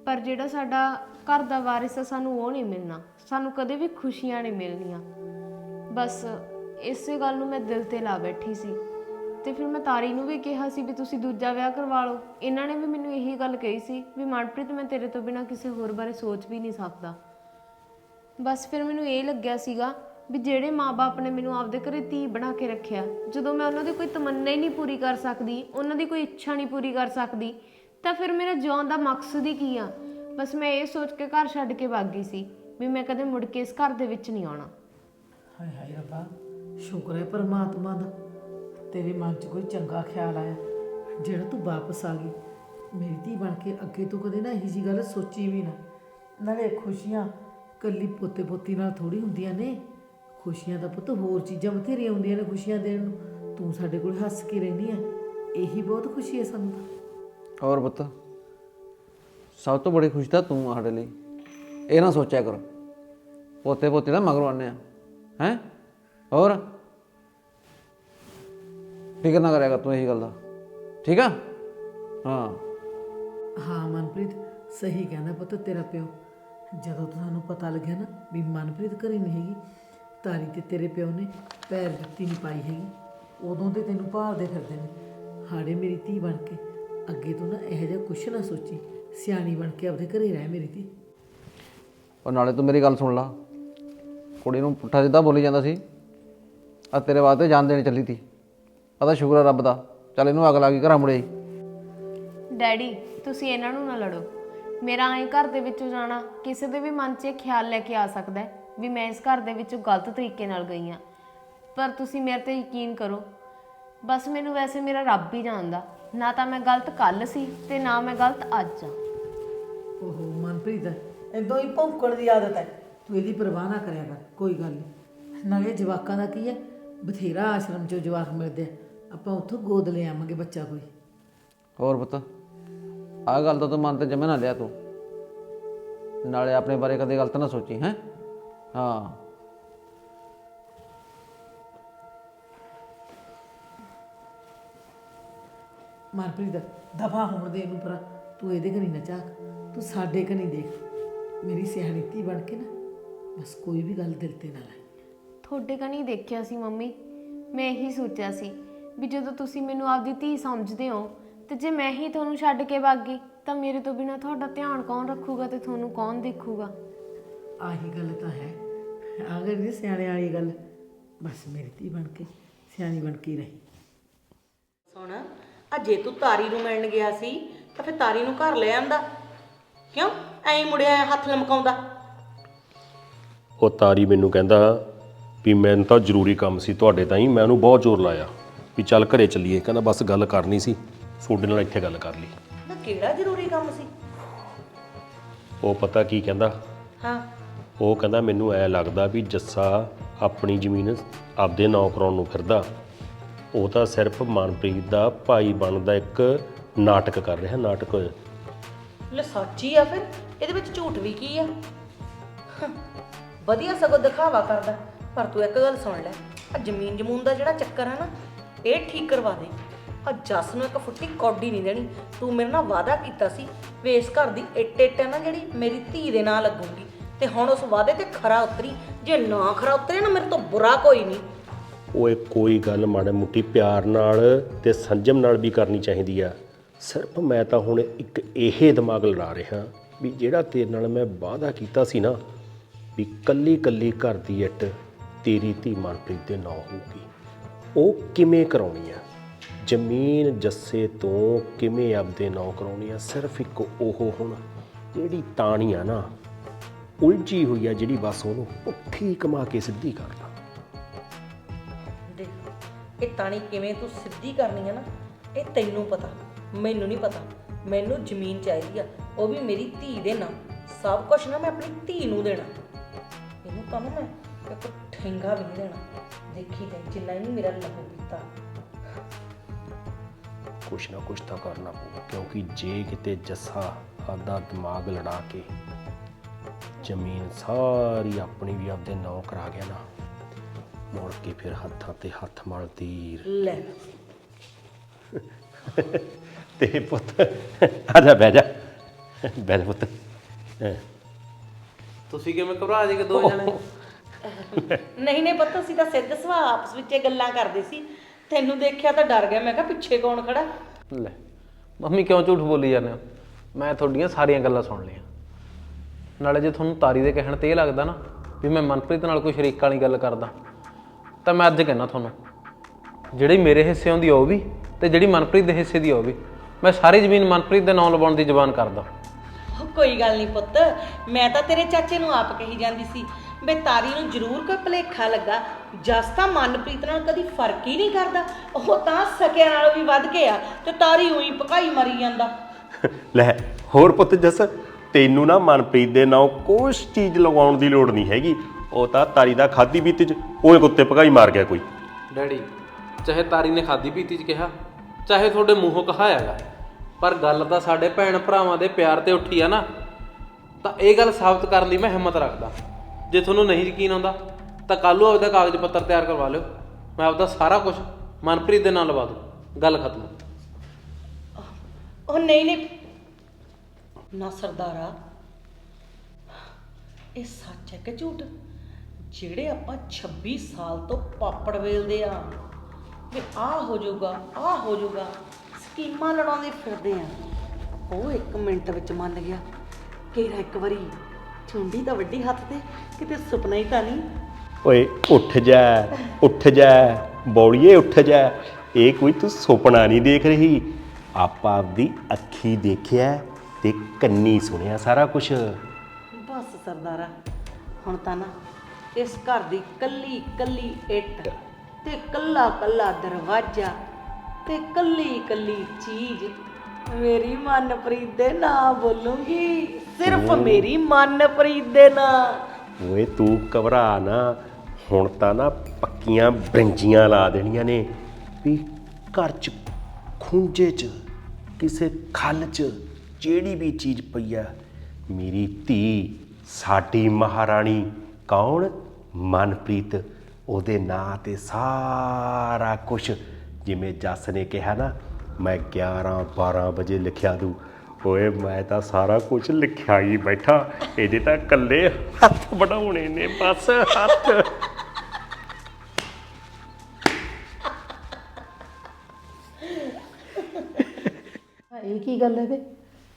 C: ਪਰ ਜਿਹੜਾ ਸਾਡਾ ਘਰ ਦਾ ਵਾਰਿਸ ਆ, ਸਾਨੂੰ ਉਹ ਨਹੀਂ ਮਿਲਣਾ। ਸਾਨੂੰ ਕਦੇ ਵੀ ਖੁਸ਼ੀਆਂ ਨਹੀਂ ਮਿਲਣੀਆਂ। ਬਸ ਇਸੇ ਗੱਲ ਨੂੰ ਮੈਂ ਦਿਲ ਤੇ ਲਾ ਬੈਠੀ ਸੀ। ਤੇ ਫਿਰ ਮੈਂ ਤਾਰੀ ਨੂੰ ਵੀ ਕਿਹਾ ਸੀ ਵੀ ਤੁਸੀਂ ਦੂਜਾ ਵਿਆਹ ਕਰਵਾ ਲਓ। ਇਹਨਾਂ ਨੇ ਵੀ ਮੈਨੂੰ ਇਹੀ ਗੱਲ ਕਹੀ ਸੀ ਵੀ, ਮਨਪ੍ਰੀਤ, ਮੈਂ ਤੇਰੇ ਤੋਂ ਬਿਨਾ ਕਿਸੇ ਹੋਰ ਬਾਰੇ ਸੋਚ ਵੀ ਨਹੀਂ ਸਕਦਾ। ਬਸ ਫਿਰ ਮੈਨੂੰ ਇਹ ਲੱਗਿਆ ਸੀਗਾ ਵੀ ਜਿਹੜੇ ਮਾਪੇ ਨੇ ਮੈਨੂੰ ਆਪਦੇ ਘਰੇ ਧੀ ਬਣਾ ਕੇ ਰੱਖਿਆ, ਜਦੋਂ ਮੈਂ ਉਹਨਾਂ ਦੀ ਕੋਈ ਤਮੰਨਾ ਹੀ ਨਹੀਂ ਪੂਰੀ ਕਰ ਸਕਦੀ, ਉਹਨਾਂ ਦੀ ਕੋਈ ਇੱਛਾ ਨਹੀਂ ਪੂਰੀ ਕਰ ਸਕਦੀ, ਤਾਂ ਫਿਰ ਮੇਰਾ ਜਿਉਣ ਦਾ ਮਕਸਦ ਹੀ ਕੀ ਆ? ਬਸ ਮੈਂ ਇਹ ਸੋਚ ਕੇ ਘਰ ਛੱਡ ਕੇ ਭੱਗ ਗਈ ਸੀ ਵੀ ਮੈਂ ਕਦੇ ਮੁੜ ਕੇ ਇਸ ਘਰ ਦੇ ਵਿੱਚ ਨਹੀਂ ਆਉਣਾ।
F: ਹਾਏ ਹਾਏ ਰੱਬਾ, ਸ਼ੁਕਰ ਹੈ ਪਰਮਾਤਮਾ ਦਾ। ਤੇਰੇ ਮਨ 'ਚ ਕੋਈ ਚੰਗਾ ਖਿਆਲ ਆਇਆ, ਜਿਹੜਾ ਤੂੰ ਵਾਪਸ ਆ ਗਈ। ਮੇਰੀ ਧੀ ਬਣ ਕੇ ਅੱਗੇ ਤੋਂ ਕਦੇ ਨਾ ਇਹੀ ਜੀ ਗੱਲ ਸੋਚੀ ਵੀ ਨਾ। ਨਾਲੇ ਖੁਸ਼ੀਆਂ ਕੱਲੀ ਪੋਤੇ ਪੋਤੀ ਨਾਲ ਥੋੜੀ ਹੁੰਦੀਆਂ ਨੇ। ਖੁਸ਼ੀਆਂ ਦਾ ਪੁੱਤ ਹੋਰ ਚੀਜ਼ਾਂ ਬਥੇਰੀਆਂ ਹੁੰਦੀਆਂ ਨੇ ਖੁਸ਼ੀਆਂ ਦੇਣ ਨੂੰ। ਤੂੰ ਸਾਡੇ ਕੋਲ ਹੱਸ ਕੇ ਰਹਿੰਦੀ ਹੈ ਇਹੀ ਬਹੁਤ ਖੁਸ਼ੀ ਹੈ ਸਾਨੂੰ ਤਾਂ।
K: ਹੋਰ ਪੁੱਤ ਸਭ ਤੋਂ ਬੜੀ ਖੁਸ਼ੀ ਤਾਂ ਤੂੰ ਆ ਸਾਡੇ ਲਈ। ਇਹ ਨਾ ਸੋਚਿਆ ਕਰੋ। ਪੋਤੇ ਪੋਤੇ ਦਾ ਮਗਰੋਂ ਆਨੇ ਆ। ਹੈ? ਹੋਰ? ਫਿਕਰ ਨਾ ਕਰਿਆ ਕਰ ਤੂੰ ਇਹੀ ਗੱਲ ਦਾ। ਠੀਕ ਆ? ਹਾਂ।
F: ਹਾਂ ਮਨਪ੍ਰੀਤ ਸਹੀ ਕਹਿੰਦਾ ਪੁੱਤ ਤੇਰਾ ਪਿਓ। ਜਦੋਂ ਤੁਹਾਨੂੰ ਪਤਾ ਲੱਗਿਆ ਨਾ ਵੀ ਮਨਪ੍ਰੀਤ ਘਰੇ ਨਹੀਂ ਹੈਗੀ ਤਾਰੀ ਤੇ ਤੇਰੇ ਪਿਓ ਨੇ ਪੈਰ ਜੁੱਤੀ ਨਹੀਂ ਪਾਈ ਹੈਗੀ। ਉਦੋਂ ਤੇ ਤੈਨੂੰ ਭਾਲਦੇ ਫਿਰਦੇ ਨੇ। ਹਾੜੇ ਮੇਰੀ ਧੀ ਬਣ ਕੇ ਅੱਗੇ ਤੋਂ ਨਾ ਇਹੋ ਜਿਹਾ ਕੁਛ ਨਾ ਸੋਚੀ। ਸਿਆਣੀ ਬਣ ਕੇ ਆਪਦੇ ਘਰੇ ਰਹਿ ਮੇਰੀ ਧੀ।
K: ਔਰ ਨਾਲੇ ਤੂੰ ਮੇਰੀ ਗੱਲ ਸੁਣ ਲਾ। ਕੁੜੀ ਨੂੰ ਪੁੱਠਾ ਸਿੱਧਾ ਬੋਲੀ ਜਾਂਦਾ ਸੀ। ਆ ਤੇਰੇ ਵਾਸਤੇ ਜਾਨ ਦੇਣੀ ਚੱਲੀ ਤੀ। ਆਦਾ ਸ਼ੁਕਰ ਆ ਰੱਬ ਦਾ। ਚੱਲ ਇਹਨੂੰ ਅਗਲਾ ਕੀ ਘਰਾਂ ਮੁੜੇ
C: ਡੈਡੀ ਤੁਸੀਂ ਇਹਨਾਂ ਨੂੰ ਨਾ ਲੜੋ। ਮੇਰਾ ਐਂ ਘਰ ਦੇ ਵਿੱਚੋਂ ਜਾਣਾ ਕਿਸੇ ਦੇ ਵੀ ਮਨ 'ਚ ਇਹ ਖਿਆਲ ਲੈ ਕੇ ਆ ਸਕਦਾ ਹੈ। ਵੀ ਮੈਂ ਇਸ ਘਰ ਦੇ ਵਿੱਚੋਂ ਗਲਤ ਤਰੀਕੇ ਨਾਲ ਗਈ ਆ ਪਰ ਤੁਸੀਂ ਮੇਰੇ ਤੇ ਯਕੀਨ ਕਰੋ ਬਸ ਮੈਨੂੰ ਵੈਸੇ ਮੇਰਾ ਰੱਬ ਹੀ ਜਾਣਦਾ। ਨਾ ਤਾਂ ਮੈਂ ਗਲਤ ਕੱਲ ਸੀ ਤੇ ਨਾ ਮੈਂ ਗਲਤ ਅੱਜ ਆ
F: ਓਹੋ ਮਨਪ੍ਰੀਤ ਇਦੋਂ ਹੀ ਭੌਂਕਣ ਦੀ ਆਦਤ ਹੈ। ਤੂੰ ਇਹਦੀ ਪਰਵਾਹ ਨਾ ਕਰਿਆ ਕਰ ਕੋਈ ਗੱਲ ਨਹੀਂ। ਨਾਲੇ ਜਵਾਕਾਂ ਦਾ ਕੀ ਹੈ? ਬਥੇਰਾ ਆਸ਼ਰਮ ਚੋਂ ਜਵਾਕ ਮਿਲਦੇ ਆ। ਆਪਾਂ ਉੱਥੋਂ ਗੋਦ ਲੈ ਆਵਾਂਗੇ ਬੱਚਾ ਕੋਈ।
K: ਹੋਰ ਪੁੱਤ ਆਹ ਗੱਲ ਤਾਂ ਤੂੰ ਮਨ ਤੇ ਜਮੇ ਨਾ ਲਿਆ ਤੂੰ। ਨਾਲੇ ਆਪਣੇ ਬਾਰੇ ਕਦੇ ਗਲਤ ਨਾ ਸੋਚੀ ਹੈ? ਹਾਂ।
F: ਮਨਪ੍ਰੀਤ ਦਫਾ ਹੋਣ ਦੇ ਇਹਨੂੰ ਪਰ ਤੂੰ ਇਹਦੇ ਕਨੀ ਨਾ ਝਾਕ। ਤੂੰ ਸਾਡੇ ਕਨੀ ਦੇਖ। ਮੇਰੀ ਸਿਆਣੀ ਧੀ ਬਣ ਕੇ ਨਾ ਬਸ ਕੋਈ ਵੀ ਗੱਲ ਦਿਲ ਤੇ ਨਾ ਲੈ
C: ਤੁਹਾਡੇ ਕਨੀ ਦੇਖਿਆ ਸੀ ਮੰਮੀ। ਮੈਂ ਇਹੀ ਸੋਚਿਆ ਸੀ ਵੀ ਜਦੋਂ ਤੁਸੀਂ ਮੈਨੂੰ ਆਪਦੀ ਧੀ ਸਮਝਦੇ ਹੋ ਤੇ ਜੇ ਮੈਂ ਹੀ ਤੁਹਾਨੂੰ ਛੱਡ ਕੇ ਭੱਗ ਗਈ ਤਾਂ ਮੇਰੇ ਤੋਂ ਬਿਨਾ ਤੁਹਾਡਾ ਧਿਆਨ ਕੌਣ ਰੱਖੂਗਾ ਤੇ ਤੁਹਾਨੂੰ ਕੌਣ ਦੇਖੂਗਾ?
F: ਆਹੀ ਗੱਲ ਤਾਂ ਹੈ। ਆ ਗਈ ਸਿਆਣੇ ਵਾਲੀ ਗੱਲ। ਬਸ ਮੇਰੀ ਧੀ ਬਣ ਕੇ ਸਿਆਣੀ ਬਣ ਕੇ ਹੀ ਰਹੀ।
D: ਸੁਣ ਆ ਜੇ ਤੂੰ ਤਾਰੀ ਨੂੰ ਮਿਲਣ ਗਿਆ ਸੀ ਤਾਂ ਫਿਰ ਤਾਰੀ ਨੂੰ ਘਰ ਲੈ ਆਂਦਾ। ਕਿਉਂ? ਐਂ ਮੁੜਿਆ ਹੱਥ ਲਮਕਾਉਂਦਾ।
J: ਉਹ ਤਾਰੀ ਮੈਨੂੰ ਕਹਿੰਦਾ ਵੀ ਮੈਨੂੰ ਤਾਂ ਜ਼ਰੂਰੀ ਕੰਮ ਸੀ ਤੁਹਾਡੇ ਤਾਈਂ ਮੈਂ ਉਹਨੂੰ ਬਹੁਤ ਜ਼ੋਰ ਲਾਇਆ। ਵੀ ਚੱਲ ਘਰੇ ਚੱਲੀਏ ਕਹਿੰਦਾ ਬਸ ਗੱਲ ਕਰਨੀ ਸੀ ਤੁਹਾਡੇ ਨਾਲ ਇੱਥੇ ਗੱਲ ਕਰ ਲਈ।
D: ਨਾ ਕਿਹੜਾ ਜ਼ਰੂਰੀ ਕੰਮ ਸੀ?
J: ਉਹ ਪਤਾ ਕੀ ਕਹਿੰਦਾ?
D: ਹਾਂ।
J: ਉਹ ਕਹਿੰਦਾ, ਮੈਨੂੰ ਐ ਲੱਗਦਾ ਵੀ ਜੱਸਾ ਆਪਣੀ ਜ਼ਮੀਨ ਆਪਦੇ ਨਾਂ ਕਰਾਉਣ ਨੂੰ ਫਿਰਦਾ। ਉਹ ਤਾਂ ਸਿਰਫ ਮਨਪ੍ਰੀਤ ਦਾ ਭਾਈ ਬਣਦਾ ਇੱਕ ਨਾਟਕ ਕਰ ਰਿਹਾ, ਨਾਟਕ।
D: ਲੈ ਸੱਚੀ ਆ ਫਿਰ? ਇਹਦੇ ਵਿੱਚ ਝੂਠ ਵੀ ਕੀ ਆ? ਵਧੀਆ ਸਗੋਂ ਦਿਖਾਵਾ ਕਰਦਾ। ਪਰ ਤੂੰ ਇੱਕ ਗੱਲ ਸੁਣ ਲੈ ਆ ਜ਼ਮੀਨ ਜਮੂਨ ਦਾ ਜਿਹੜਾ ਚੱਕਰ ਆ ਨਾ, ਇਹ ਠੀਕ ਕਰਵਾ ਦੇ। ਆ ਜੱਸ ਨੂੰ ਇੱਕ ਫੁੱਟੀ ਕੌਡੀ ਨਹੀਂ ਦੇਣੀ। ਤੂੰ ਮੇਰੇ ਨਾਲ ਵਾਅਦਾ ਕੀਤਾ ਸੀ, ਵੀ ਇਸ ਘਰ ਦੀ ਇੱਟ ਇੱਟ ਹੈ ਨਾ ਜਿਹੜੀ ਮੇਰੀ ਧੀ ਦੇ ਨਾਲ ਲੱਗੂਗੀ। ਤੇ ਹੁਣ ਉਸ ਵਾਅਦੇ ਤੇ ਖਰਾ ਉਤਰੀ। ਜੇ ਨਾ ਖਰਾ ਉਤਰੇ ਨਾ ਮੇਰੇ ਤੋਂ ਬੁਰਾ ਕੋਈ ਨਹੀਂ।
J: ਓਏ ਕੋਈ ਗੱਲ ਮਾੜੇ ਮੁੱਟੀ ਪਿਆਰ ਨਾਲ ਤੇ ਸੰਜਮ ਨਾਲ ਵੀ ਕਰਨੀ ਚਾਹੀਦੀ ਆ। ਸਿਰਫ ਮੈਂ ਤਾਂ ਹੁਣ ਇੱਕ ਇਹ ਦਿਮਾਗ ਲੜਾ ਰਿਹਾ ਵੀ ਜਿਹੜਾ ਤੇਰੇ ਨਾਲ ਮੈਂ ਵਾਅਦਾ ਕੀਤਾ ਸੀ ਨਾ, ਵੀ ਕੱਲੀ ਕੱਲੀ ਘਰ ਦੀ ਇੱਟ ਤੇਰੀ ਧੀ ਮਨਪ੍ਰੀਤ ਦੇ ਨਾਂ ਹੋਊਗੀ। ਉਹ ਕਿਵੇਂ ਕਰਾਉਣੀ ਆ? ਜ਼ਮੀਨ ਜੱਸੇ ਤੋਂ ਕਿਵੇਂ ਆਪਦੇ ਨਾਂ ਕਰਾਉਣੀ ਆ? ਸਿਰਫ ਇੱਕ ਉਹ ਹੁਣ, ਜਿਹੜੀ ਤਾਣੀ ਆ ਨਾ ਉਲਝੀ ਹੋਈ ਆ ਜਿਹੜੀ ਬਸ ਉਹਨੂੰ ਪੁੱਠੀ ਕਮਾ ਕੇ ਸਿੱਧੀ ਕਰਦਾ
D: ਦੇਖ ਇਹ ਤਾਣੀ ਕਿਵੇਂ ਤੂੰ ਸਿੱਧੀ ਕਰਨੀ ਹੈ ਨਾ ਇਹ ਤੈਨੂੰ ਪਤਾ ਮੈਨੂੰ ਨਹੀਂ ਪਤਾ। ਮੈਨੂੰ ਜ਼ਮੀਨ ਚਾਹੀਦੀ ਆ ਉਹ ਵੀ ਮੇਰੀ ਧੀ ਦੇ ਨਾਂ। ਸਭ ਕੁਝ ਨਾ ਮੈਂ ਆਪਣੀ ਧੀ ਨੂੰ ਦੇਣਾ। ਇਹਨੂੰ ਤਾਂ ਨਾ ਮੈਂ ਇੱਕ ਠੇਂਗਾ ਵੀ ਨਹੀਂ ਦੇਣਾ। ਦੇਖੀ ਤੇ ਜਿੰਨਾ ਇਹਨੂੰ ਮੇਰਾ ਲਹੂ ਪੀਤਾ।
J: ਕੁਛ ਨਾ ਕੁਛ ਤਾਂ ਕਰਨਾ ਪਊ ਕਿਉਂਕਿ ਜੇ ਕਿਤੇ ਜੱਸਾ ਆਪਦਾ ਦਿਮਾਗ ਲੜਾ ਕੇ ਜ਼ਮੀਨ ਸਾਰੀ ਆਪਣੀ ਵੀ ਆਪਦੇ ਨਾਂ ਕਰਾ ਗਿਆ ਨਾ ਮੁੜ ਕੇ ਫਿਰ ਹੱਥਾਂ ਤੇ ਹੱਥ ਮਲਦੀ
D: ਲੈ।
J: ਤੇ ਪੁੱਤ ਆ ਜਾ ਬਹਿ ਜਾ। ਬਹਿ ਜਾ ਪੁੱਤ।
B: ਤੁਸੀਂ ਕਿਵੇਂ ਘਬਰਾ ਜੇ ਕਿ ਦੋ ਜਣੇ?
D: ਨਹੀਂ ਨਹੀਂ ਪਤਾ ਸੀ ਤਾਂ ਸਿੱਧ ਸੁਭਾਅ ਆਪਸ ਵਿੱਚ ਇਹ ਗੱਲਾਂ ਕਰਦੇ ਸੀ। ਤੈਨੂੰ ਦੇਖਿਆ ਤਾਂ ਡਰ ਗਿਆ ਮੈਂ ਕਿਹਾ ਪਿੱਛੇ ਕੌਣ ਖੜਾ?
B: ਲੈ ਮੰਮੀ ਕਿਉਂ ਝੂਠ ਬੋਲੀ ਜਾਂਦੇ ਹੋ? ਮੈਂ ਤੁਹਾਡੀਆਂ ਸਾਰੀਆਂ ਗੱਲਾਂ ਸੁਣ ਲਈਆਂ। ਨਾਲੇ ਜੇ ਤੁਹਾਨੂੰ ਤਾਰੀ ਦੇ ਕਹਿਣ ਤੇ ਇਹ ਲੱਗਦਾ ਨਾ ਵੀ ਮੈਂ ਮਨਪ੍ਰੀਤ ਨਾਲ ਕੋਈ ਸ਼ਰੀਕ ਵਾਲੀ ਗੱਲ ਕਰਦਾ ਤਾਂ ਮੈਂ ਅੱਜ ਕਹਿਣਾ ਤੁਹਾਨੂੰ ਜਿਹੜੀ ਮੇਰੇ ਹਿੱਸੇ ਆਉਂਦੀ ਆ ਉਹ ਵੀ ਤੇ ਜਿਹੜੀ ਮਨਪ੍ਰੀਤ ਦੇ ਹਿੱਸੇ ਦੀ ਆ ਉਹ ਵੀ। ਮੈਂ ਸਾਰੀ ਜ਼ਮੀਨ ਮਨਪ੍ਰੀਤ ਦੇ ਨਾਂ ਲਵਾਉਣ ਦੀ ਜ਼ਬਾਨ ਕਰਦਾ।
D: ਉਹ ਕੋਈ ਗੱਲ ਨਹੀਂ ਪੁੱਤ ਮੈਂ ਤਾਂ ਤੇਰੇ ਚਾਚੇ ਨੂੰ ਆਪ ਕਹੀ ਜਾਂਦੀ ਸੀ ਬੇ ਤਾਰੀ ਨੂੰ ਜ਼ਰੂਰ ਕੋਈ ਭਲੇਖਾ ਲੱਗਾ ਜਸ ਤਾਂ ਮਨਪ੍ਰੀਤ ਨਾਲ ਕਦੀ ਫ਼ਰਕ ਹੀ ਨਹੀਂ ਕਰਦਾ ਉਹ ਤਾਂ ਸਕਿਆਂ ਨਾਲੋਂ ਵੀ ਵੱਧ ਗਿਆ ਤੇ ਤਾਰੀ ਉਹੀ ਪਕਾਈ ਮਰੀ ਜਾਂਦਾ।
J: ਲੈ ਹੋਰ ਪੁੱਤ ਜੱਸ ਤੈਨੂੰ ਨਾ ਮਨਪ੍ਰੀਤ ਦੇ ਨਾਂ ਕੁਛ ਚੀਜ਼ ਲਗਾਉਣ ਦੀ ਲੋੜ ਨਹੀਂ ਹੈਗੀ। ਉਹ ਤਾਂ ਤਾਰੀ ਦਾ ਖਾਦੀ ਬੀਤੀ ਚ ਉਹਦੇ ਕੁੱਤੇ ਭਗਾਈ ਮਾਰ ਗਿਆ ਕੋਈ।
B: ਡੈਡੀ ਚਾਹੇ ਤਾਰੀ ਨੇ ਖਾਦੀ ਪੀਤੀ ਚ ਕਿਹਾ ਚਾਹੇ ਤੁਹਾਡੇ ਮੂੰਹੋਂ ਕਹਾਇਆਗਾ ਪਰ ਗੱਲ ਤਾਂ ਸਾਡੇ ਭੈਣ ਭਰਾਵਾਂ ਦੇ ਪਿਆਰ ਤੇ ਉੱਠੀ ਆ ਨਾ। ਤਾਂ ਇਹ ਗੱਲ ਸਾਬਤ ਕਰਨ ਦੀ ਮੈਂ ਹਿੰਮਤ ਰੱਖਦਾ। ਜੇ ਤੁਹਾਨੂੰ ਨਹੀਂ ਯਕੀਨ ਆਉਂਦਾ ਤਾਂ ਕੱਲ੍ਹ ਨੂੰ ਆਪਦਾ ਕਾਗਜ਼ ਪੱਤਰ ਤਿਆਰ ਕਰਵਾ ਲਿਓ। ਮੈਂ ਆਪਦਾ ਸਾਰਾ ਕੁਝ ਮਨਪ੍ਰੀਤ ਦੇ ਨਾਲ ਲਵਾ ਦੂੰ। ਗੱਲ ਖਤਮ।
D: ਉਹ ਨਹੀਂ ਨਹੀਂ ਨਾ ਸਰਦਾਰਾ। ਇਹ ਸੱਚ ਹੈ ਕਿ ਝੂਠ? ਜਿਹੜੇ ਆਪਾਂ 26 ਸਾਲ ਤੋਂ ਪਾਪੜ ਵੇਲਦੇ ਆ, ਵੀ ਆਹ ਹੋ ਜਾਊਗਾ, ਆਹ ਹੋ ਜਾਊਗਾ, ਸਕੀਮਾਂ ਲੜਾਉਂਦੇ ਫਿਰਦੇ ਆ। ਉਹ ਇੱਕ ਮਿੰਟ ਵਿੱਚ ਮੰਨ ਗਿਆ, ਕਿਹੜਾ ਇੱਕ ਵਾਰੀ ਚੁੰਡੀ ਤਾਂ ਵੱਡੀ ਹੱਥ ਤੇ, ਕਿਤੇ ਸੁਪਨਾ ਹੀ ਤਾਂ ਨਹੀਂ?
J: ਓਏ, ਉੱਠ ਜਾ ਉੱਠ ਜਾ, ਬੌੜੀਏ ਉੱਠ ਜਾ। ਇਹ ਕੋਈ ਤੂੰ ਸੁਪਨਾ ਨਹੀਂ ਦੇਖ ਰਹੀ। ਆਪਾਂ ਆਪਦੀ ਅੱਖੀ ਦੇਖਿਆ ਤੇ ਕੰਨੀ ਸੁਣਿਆ ਸਾਰਾ ਕੁਝ
D: ਬਸ ਸਰਦਾਰਾ ਹੁਣ ਤਾਂ ਨਾ ਇਸ ਘਰ ਦੀ ਕੱਲੀ ਕੱਲੀ ਇੱਟ ਤੇ ਕੱਲਾ ਕੱਲਾ ਦਰਵਾਜ਼ਾ ਤੇ ਕੱਲੀ ਕੱਲੀ ਚੀਜ਼ ਮੇਰੀ ਮਨਪ੍ਰੀਤ ਦੇ ਨਾਂ ਬੋਲੂੰਗੀ। ਸਿਰਫ ਮੇਰੀ ਮਨਪ੍ਰੀਤ ਦੇ ਨਾਂ।
J: ਓਏ ਤੂੰ ਘਬਰਾ ਨਾ ਹੁਣ ਤਾਂ ਨਾ ਪੱਕੀਆਂ ਬ੍ਰਿੰਜੀਆਂ ਲਾ ਦੇਣੀਆਂ ਨੇ ਵੀ ਘਰ ਚ ਖੁੰਝੇ ਚ ਕਿਸੇ ਖੱਲ 'ਚ ਜਿਹੜੀ ਵੀ ਚੀਜ਼ ਪਈ ਆ, ਮੇਰੀ ਧੀ ਸਾਡੀ ਮਹਾਰਾਣੀ ਕੌਣ? ਮਨਪ੍ਰੀਤ। ਉਹਦੇ ਨਾਂ ਤੇ ਸਾਰਾ ਕੁਝ ਜਿਵੇਂ ਜੱਸ ਨੇ ਕਿਹਾ ਨਾ, ਮੈਂ 11 12 ਵਜੇ ਲਿਖਿਆ ਦੂੰ ਓਏ, ਮੈਂ ਤਾਂ ਸਾਰਾ ਕੁਝ ਲਿਖਿਆ ਹੀ ਬੈਠਾ। ਇਹਦੇ ਤਾਂ ਕੱਲੇ ਹੱਥ ਵਢਾਉਣੇ ਨੇ, ਬਸ ਹੱਥ।
F: ਇਹ ਕੀ ਗੱਲ ਹੈ ਵੇ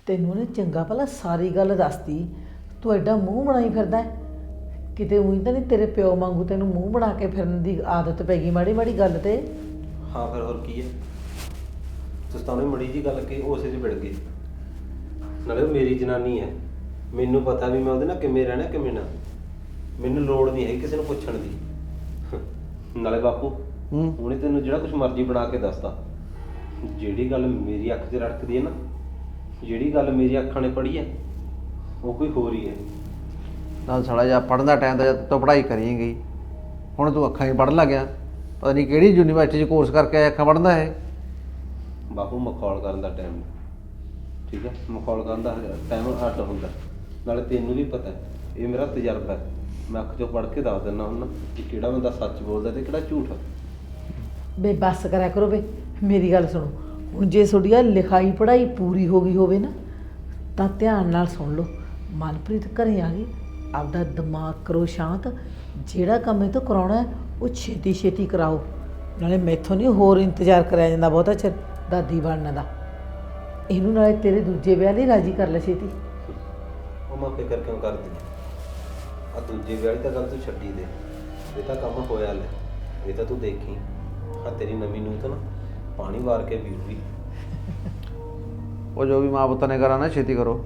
F: ਤੈਨੂੰ ਨੇ ਚੰਗਾ ਭਲਾ ਸਾਰੀ ਗੱਲ ਦੱਸਤੀ। ਤੂੰ ਐਡਾ ਮੂੰਹ ਬਣਾਈ ਫਿਰਦਾ ਹੈ। ਕਿਤੇ ਉਹੀ ਤਾਂ ਨਹੀਂ ਤੇਰੇ ਪਿਓ ਵਾਂਗੂ ਤੈਨੂੰ ਮੂੰਹ ਬਣਾ ਕੇ ਫਿਰਨ ਦੀ ਆਦਤ ਪੈ ਗਈ ਮਾੜੀ ਮਾੜੀ ਗੱਲ ਤੇ?
E: ਹਾਂ ਫਿਰ ਹੋਰ ਕੀ ਹੈ? ਤੁਸੀਂ ਤਾਂ ਉਹਨੇ ਮੜੀ ਜੀ ਗੱਲ ਕਹੀ ਉਸੇ 'ਚ ਵਿੜ ਗਏ ਨਾਲੇ ਉਹ ਮੇਰੀ ਜਨਾਨੀ ਹੈ। ਮੈਨੂੰ ਪਤਾ ਵੀ ਮੈਂ ਉਹਦੇ ਨਾਲ ਕਿਵੇਂ ਰਹਿਣਾ ਕਿਵੇਂ ਨਾ। ਮੈਨੂੰ ਲੋੜ ਨਹੀਂ ਹੈ ਕਿਸੇ ਨੂੰ ਪੁੱਛਣ ਦੀ। ਨਾਲੇ ਬਾਪੂ
K: ਹੂੰ।
E: ਉਹਨੇ ਤੈਨੂੰ ਜਿਹੜਾ ਕੁਝ ਮਰਜ਼ੀ ਬਣਾ ਕੇ ਦੱਸਦਾ ਜਿਹੜੀ ਗੱਲ ਮੇਰੀ ਅੱਖ 'ਚ ਰੜਕਦੀ ਹੈ ਨਾ ਜਿਹੜੀ ਗੱਲ ਮੇਰੀ ਅੱਖਾਂ ਨੇ ਪੜ੍ਹੀ ਹੈ ਉਹ ਕੋਈ ਹੋਰ ਹੀ ਹੈ।
K: ਨਾਲ ਸਾਲਾ ਜਾ ਪੜਨ ਦਾ ਟਾਈਮ ਤਾਂ ਜਦ ਤੂੰ ਪੜ੍ਹਾਈ ਕਰੀ ਗਈ। ਹੁਣ ਤੂੰ ਅੱਖਾਂ ਹੀ ਪੜਨ ਲੱਗ ਗਿਆ ਪਤਾ ਨਹੀਂ ਕਿਹੜੀ ਯੂਨੀਵਰਸਿਟੀ 'ਚ ਕੋਰਸ ਕਰਕੇ ਆਇਆ ਅੱਖਾਂ ਪੜ੍ਹਦਾ ਹੈ
E: ਬਾਪੂ ਮਖੌਲ ਕਰਨ ਦਾ ਟਾਈਮ ਠੀਕ ਹੈ? ਮਖੌਲ ਕਰਨ ਦਾ ਟਾਈਮ ਅੱਡ ਹੁੰਦਾ। ਨਾਲੇ ਤੈਨੂੰ ਵੀ ਪਤਾ ਹੈ, ਇਹ ਮੇਰਾ ਤਜਰਬਾ ਹੈ। ਮੈਂ ਅੱਖ ਚੋਂ ਪੜ੍ਹ ਕੇ ਦੱਸ ਦਿੰਦਾ ਹੁੰਦਾ ਕਿ ਕਿਹੜਾ ਬੰਦਾ ਸੱਚ ਬੋਲਦਾ ਤੇ ਕਿਹੜਾ ਝੂਠ।
F: ਬੇ ਬੱਸ ਕਰਿਆ ਕਰੋ ਬੇ। ਮੇਰੀ ਗੱਲ ਸੁਣੋ। ਹੁਣ ਜੇ ਤੁਹਾਡੀ ਆਹ ਲਿਖਾਈ ਪੜ੍ਹਾਈ ਪੂਰੀ ਹੋ ਗਈ ਹੋਵੇ ਨਾ ਤਾਂ ਧਿਆਨ ਨਾਲ ਸੁਣ ਲਓ। ਮਨਪ੍ਰੀਤ ਘਰੇ ਆ ਗਈ ਆਪਦਾ ਦਿਮਾਗ ਕਰੋ ਸ਼ਾਂਤ। ਜਿਹੜਾ ਕੰਮ ਇਹ ਤੋਂ ਕਰਾਉਣਾ ਹੈ, ਉਹ ਛੇਤੀ ਛੇਤੀ ਕਰਾਓ। ਨਾਲੇ ਮੈਥੋਂ ਨਹੀਂ ਹੋਰ ਇੰਤਜ਼ਾਰ ਕਰਿਆ ਜਾਂਦਾ ਬਹੁਤਾ ਚਿਰ ਦਾਦੀ ਬਣਨ ਦਾ। ਇਹਨੂੰ ਨਾਲੇ ਤੇਰੇ ਦੂਜੇ ਵਿਆਹ ਲਈ ਰਾਜੀ ਕਰ ਲੈ ਛੇਤੀ।
E: ਉਹ ਮੈਂ ਫਿਕਰ ਕਿਉਂ ਕਰਦੀ ਆ ਦੂਜੇ ਵਿਆਹ ਦੀ ਤਾਂ ਗੱਲ ਤੂੰ ਛੱਡੀ ਦੇ। ਇਹ ਤਾਂ ਕੰਮ ਹੋਇਆ ਲੈ। ਇਹ ਤਾਂ ਤੂੰ ਦੇਖੀ। ਆ ਤੇਰੀ ਨਵੀਂ ਨੂੰ ਤਾਂ ਨਾ ਪਾਣੀ ਵਾਰ ਕੇ ਪੀਊਗੀ
K: ਉਹ ਜੋ ਵੀ ਮਾਂ ਪੁੱਤ ਨੇ ਕਰਾ ਨਾ ਛੇਤੀ ਕਰੋ।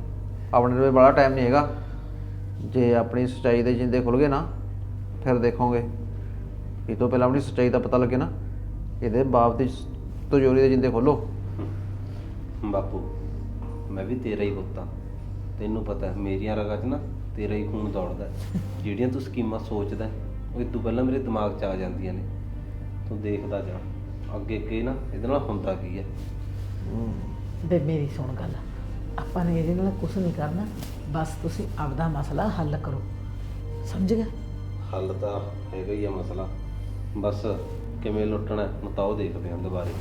K: ਆਪਣੇ ਲਈ ਬੜਾ ਟਾਈਮ ਨਹੀਂ ਹੈਗਾ। ਜੇ ਆਪਣੀ ਸੱਚਾਈ ਦੇ ਜਿੰਦੇ ਖੁੱਲ ਗਏ ਨਾ ਫਿਰ ਦੇਖੋਗੇ। ਇਹ ਤੋਂ ਪਹਿਲਾਂ ਆਪਣੀ ਸੱਚਾਈ ਦਾ ਪਤਾ ਲੱਗੇ ਨਾ ਇਹਦੇ ਬਾਪ ਦੀ ਤਜੋਰੀ ਦੇ ਜਿੰਦੇ ਖੋਲੋ।
E: ਬਾਪੂ ਮੈਂ ਵੀ ਤੇਰਾ ਹੀ ਪੁੱਤ ਆ ਤੈਨੂੰ ਪਤਾ ਹੈ ਮੇਰੀਆਂ ਰਗਾਂ 'ਚ ਨਾ ਤੇਰਾ ਹੀ ਖੂਨ ਦੌੜਦਾ ਹੈ। ਜਿਹੜੀਆਂ ਤੂੰ ਸਕੀਮਾਂ ਸੋਚਦਾ ਹੈ, ਉਹ ਇਹ ਤੋਂ ਪਹਿਲਾਂ ਮੇਰੇ ਦਿਮਾਗ 'ਚ ਆ ਜਾਂਦੀਆਂ ਨੇ। ਤੂੰ ਦੇਖਦਾ ਜਾ। ਅੱਗੇ ਅੱਗੇ ਨਾ ਇਹਦੇ ਨਾਲ ਹੁੰਦਾ ਕੀ ਹੈ।
F: ਬੇ ਮੇਰੀ ਸੁਣ ਗੱਲ। ਆਪਾਂ ਨੇ ਇਹਦੇ ਨਾਲ ਕੁਝ ਨਹੀਂ ਕਰਨਾ। ਬਸ ਤੁਸੀਂ ਆਪਦਾ ਮਸਲਾ ਹੱਲ ਕਰੋ। ਸਮਝ ਗਏ
E: ਹੱਲ ਤਾਂ ਹੈਗਾ ਹੀ ਆ ਮਸਲਾ। ਬਸ ਕਿਵੇਂ ਲੁੱਟਣਾ ਹੈ, ਹੁਣ ਤਾਂ ਉਹ ਦੇਖਦੇ ਹਾਂ ਦੁਬਾਰੇ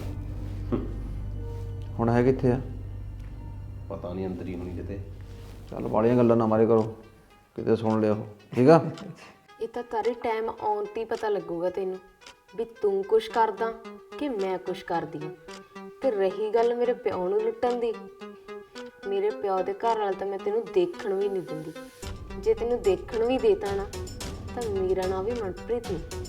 K: ਹੁਣ ਹੈ ਕਿੱਥੇ ਆ?
E: ਪਤਾ ਨਹੀਂ ਅੰਦਰ ਹੀ ਹੋਣੀ ਕਿਤੇ।
K: ਚੱਲ ਬਾਲੀਆਂ ਗੱਲਾਂ ਨਾ ਮਾਰੇ ਕਰੋ। ਕਿਤੇ ਸੁਣ ਲਿਆ ਉਹ। ਠੀਕ ਆ?
C: ਇਹ ਤਾਂ ਤਾਰੇ ਟਾਈਮ ਆਉਣ ਤੇ ਹੀ ਪਤਾ ਲੱਗੂਗਾ ਤੈਨੂੰ। ਵੀ ਤੂੰ ਕੁਛ ਕਰਦਾ ਕਿ ਮੈਂ ਕੁਛ ਕਰਦੀ ਹਾਂ। ਤੇ ਰਹੀ ਗੱਲ ਮੇਰੇ ਪਿਓ ਨੂੰ ਲੁੱਟਣ ਦੀ। ਮੇਰੇ ਪਿਓ ਦੇ ਘਰ ਵਾਲਾ ਤਾਂ ਮੈਂ ਤੈਨੂੰ ਦੇਖਣ ਵੀ ਨਹੀਂ ਦਿੰਦੀ। ਜੇ ਤੈਨੂੰ ਦੇਖਣ ਵੀ ਦੇਤਾ ਨਾ, ਤਾਂ ਮੇਰਾ ਨਾਂ ਵੀ ਮਨਪ੍ਰੀਤ ਨਹੀਂ।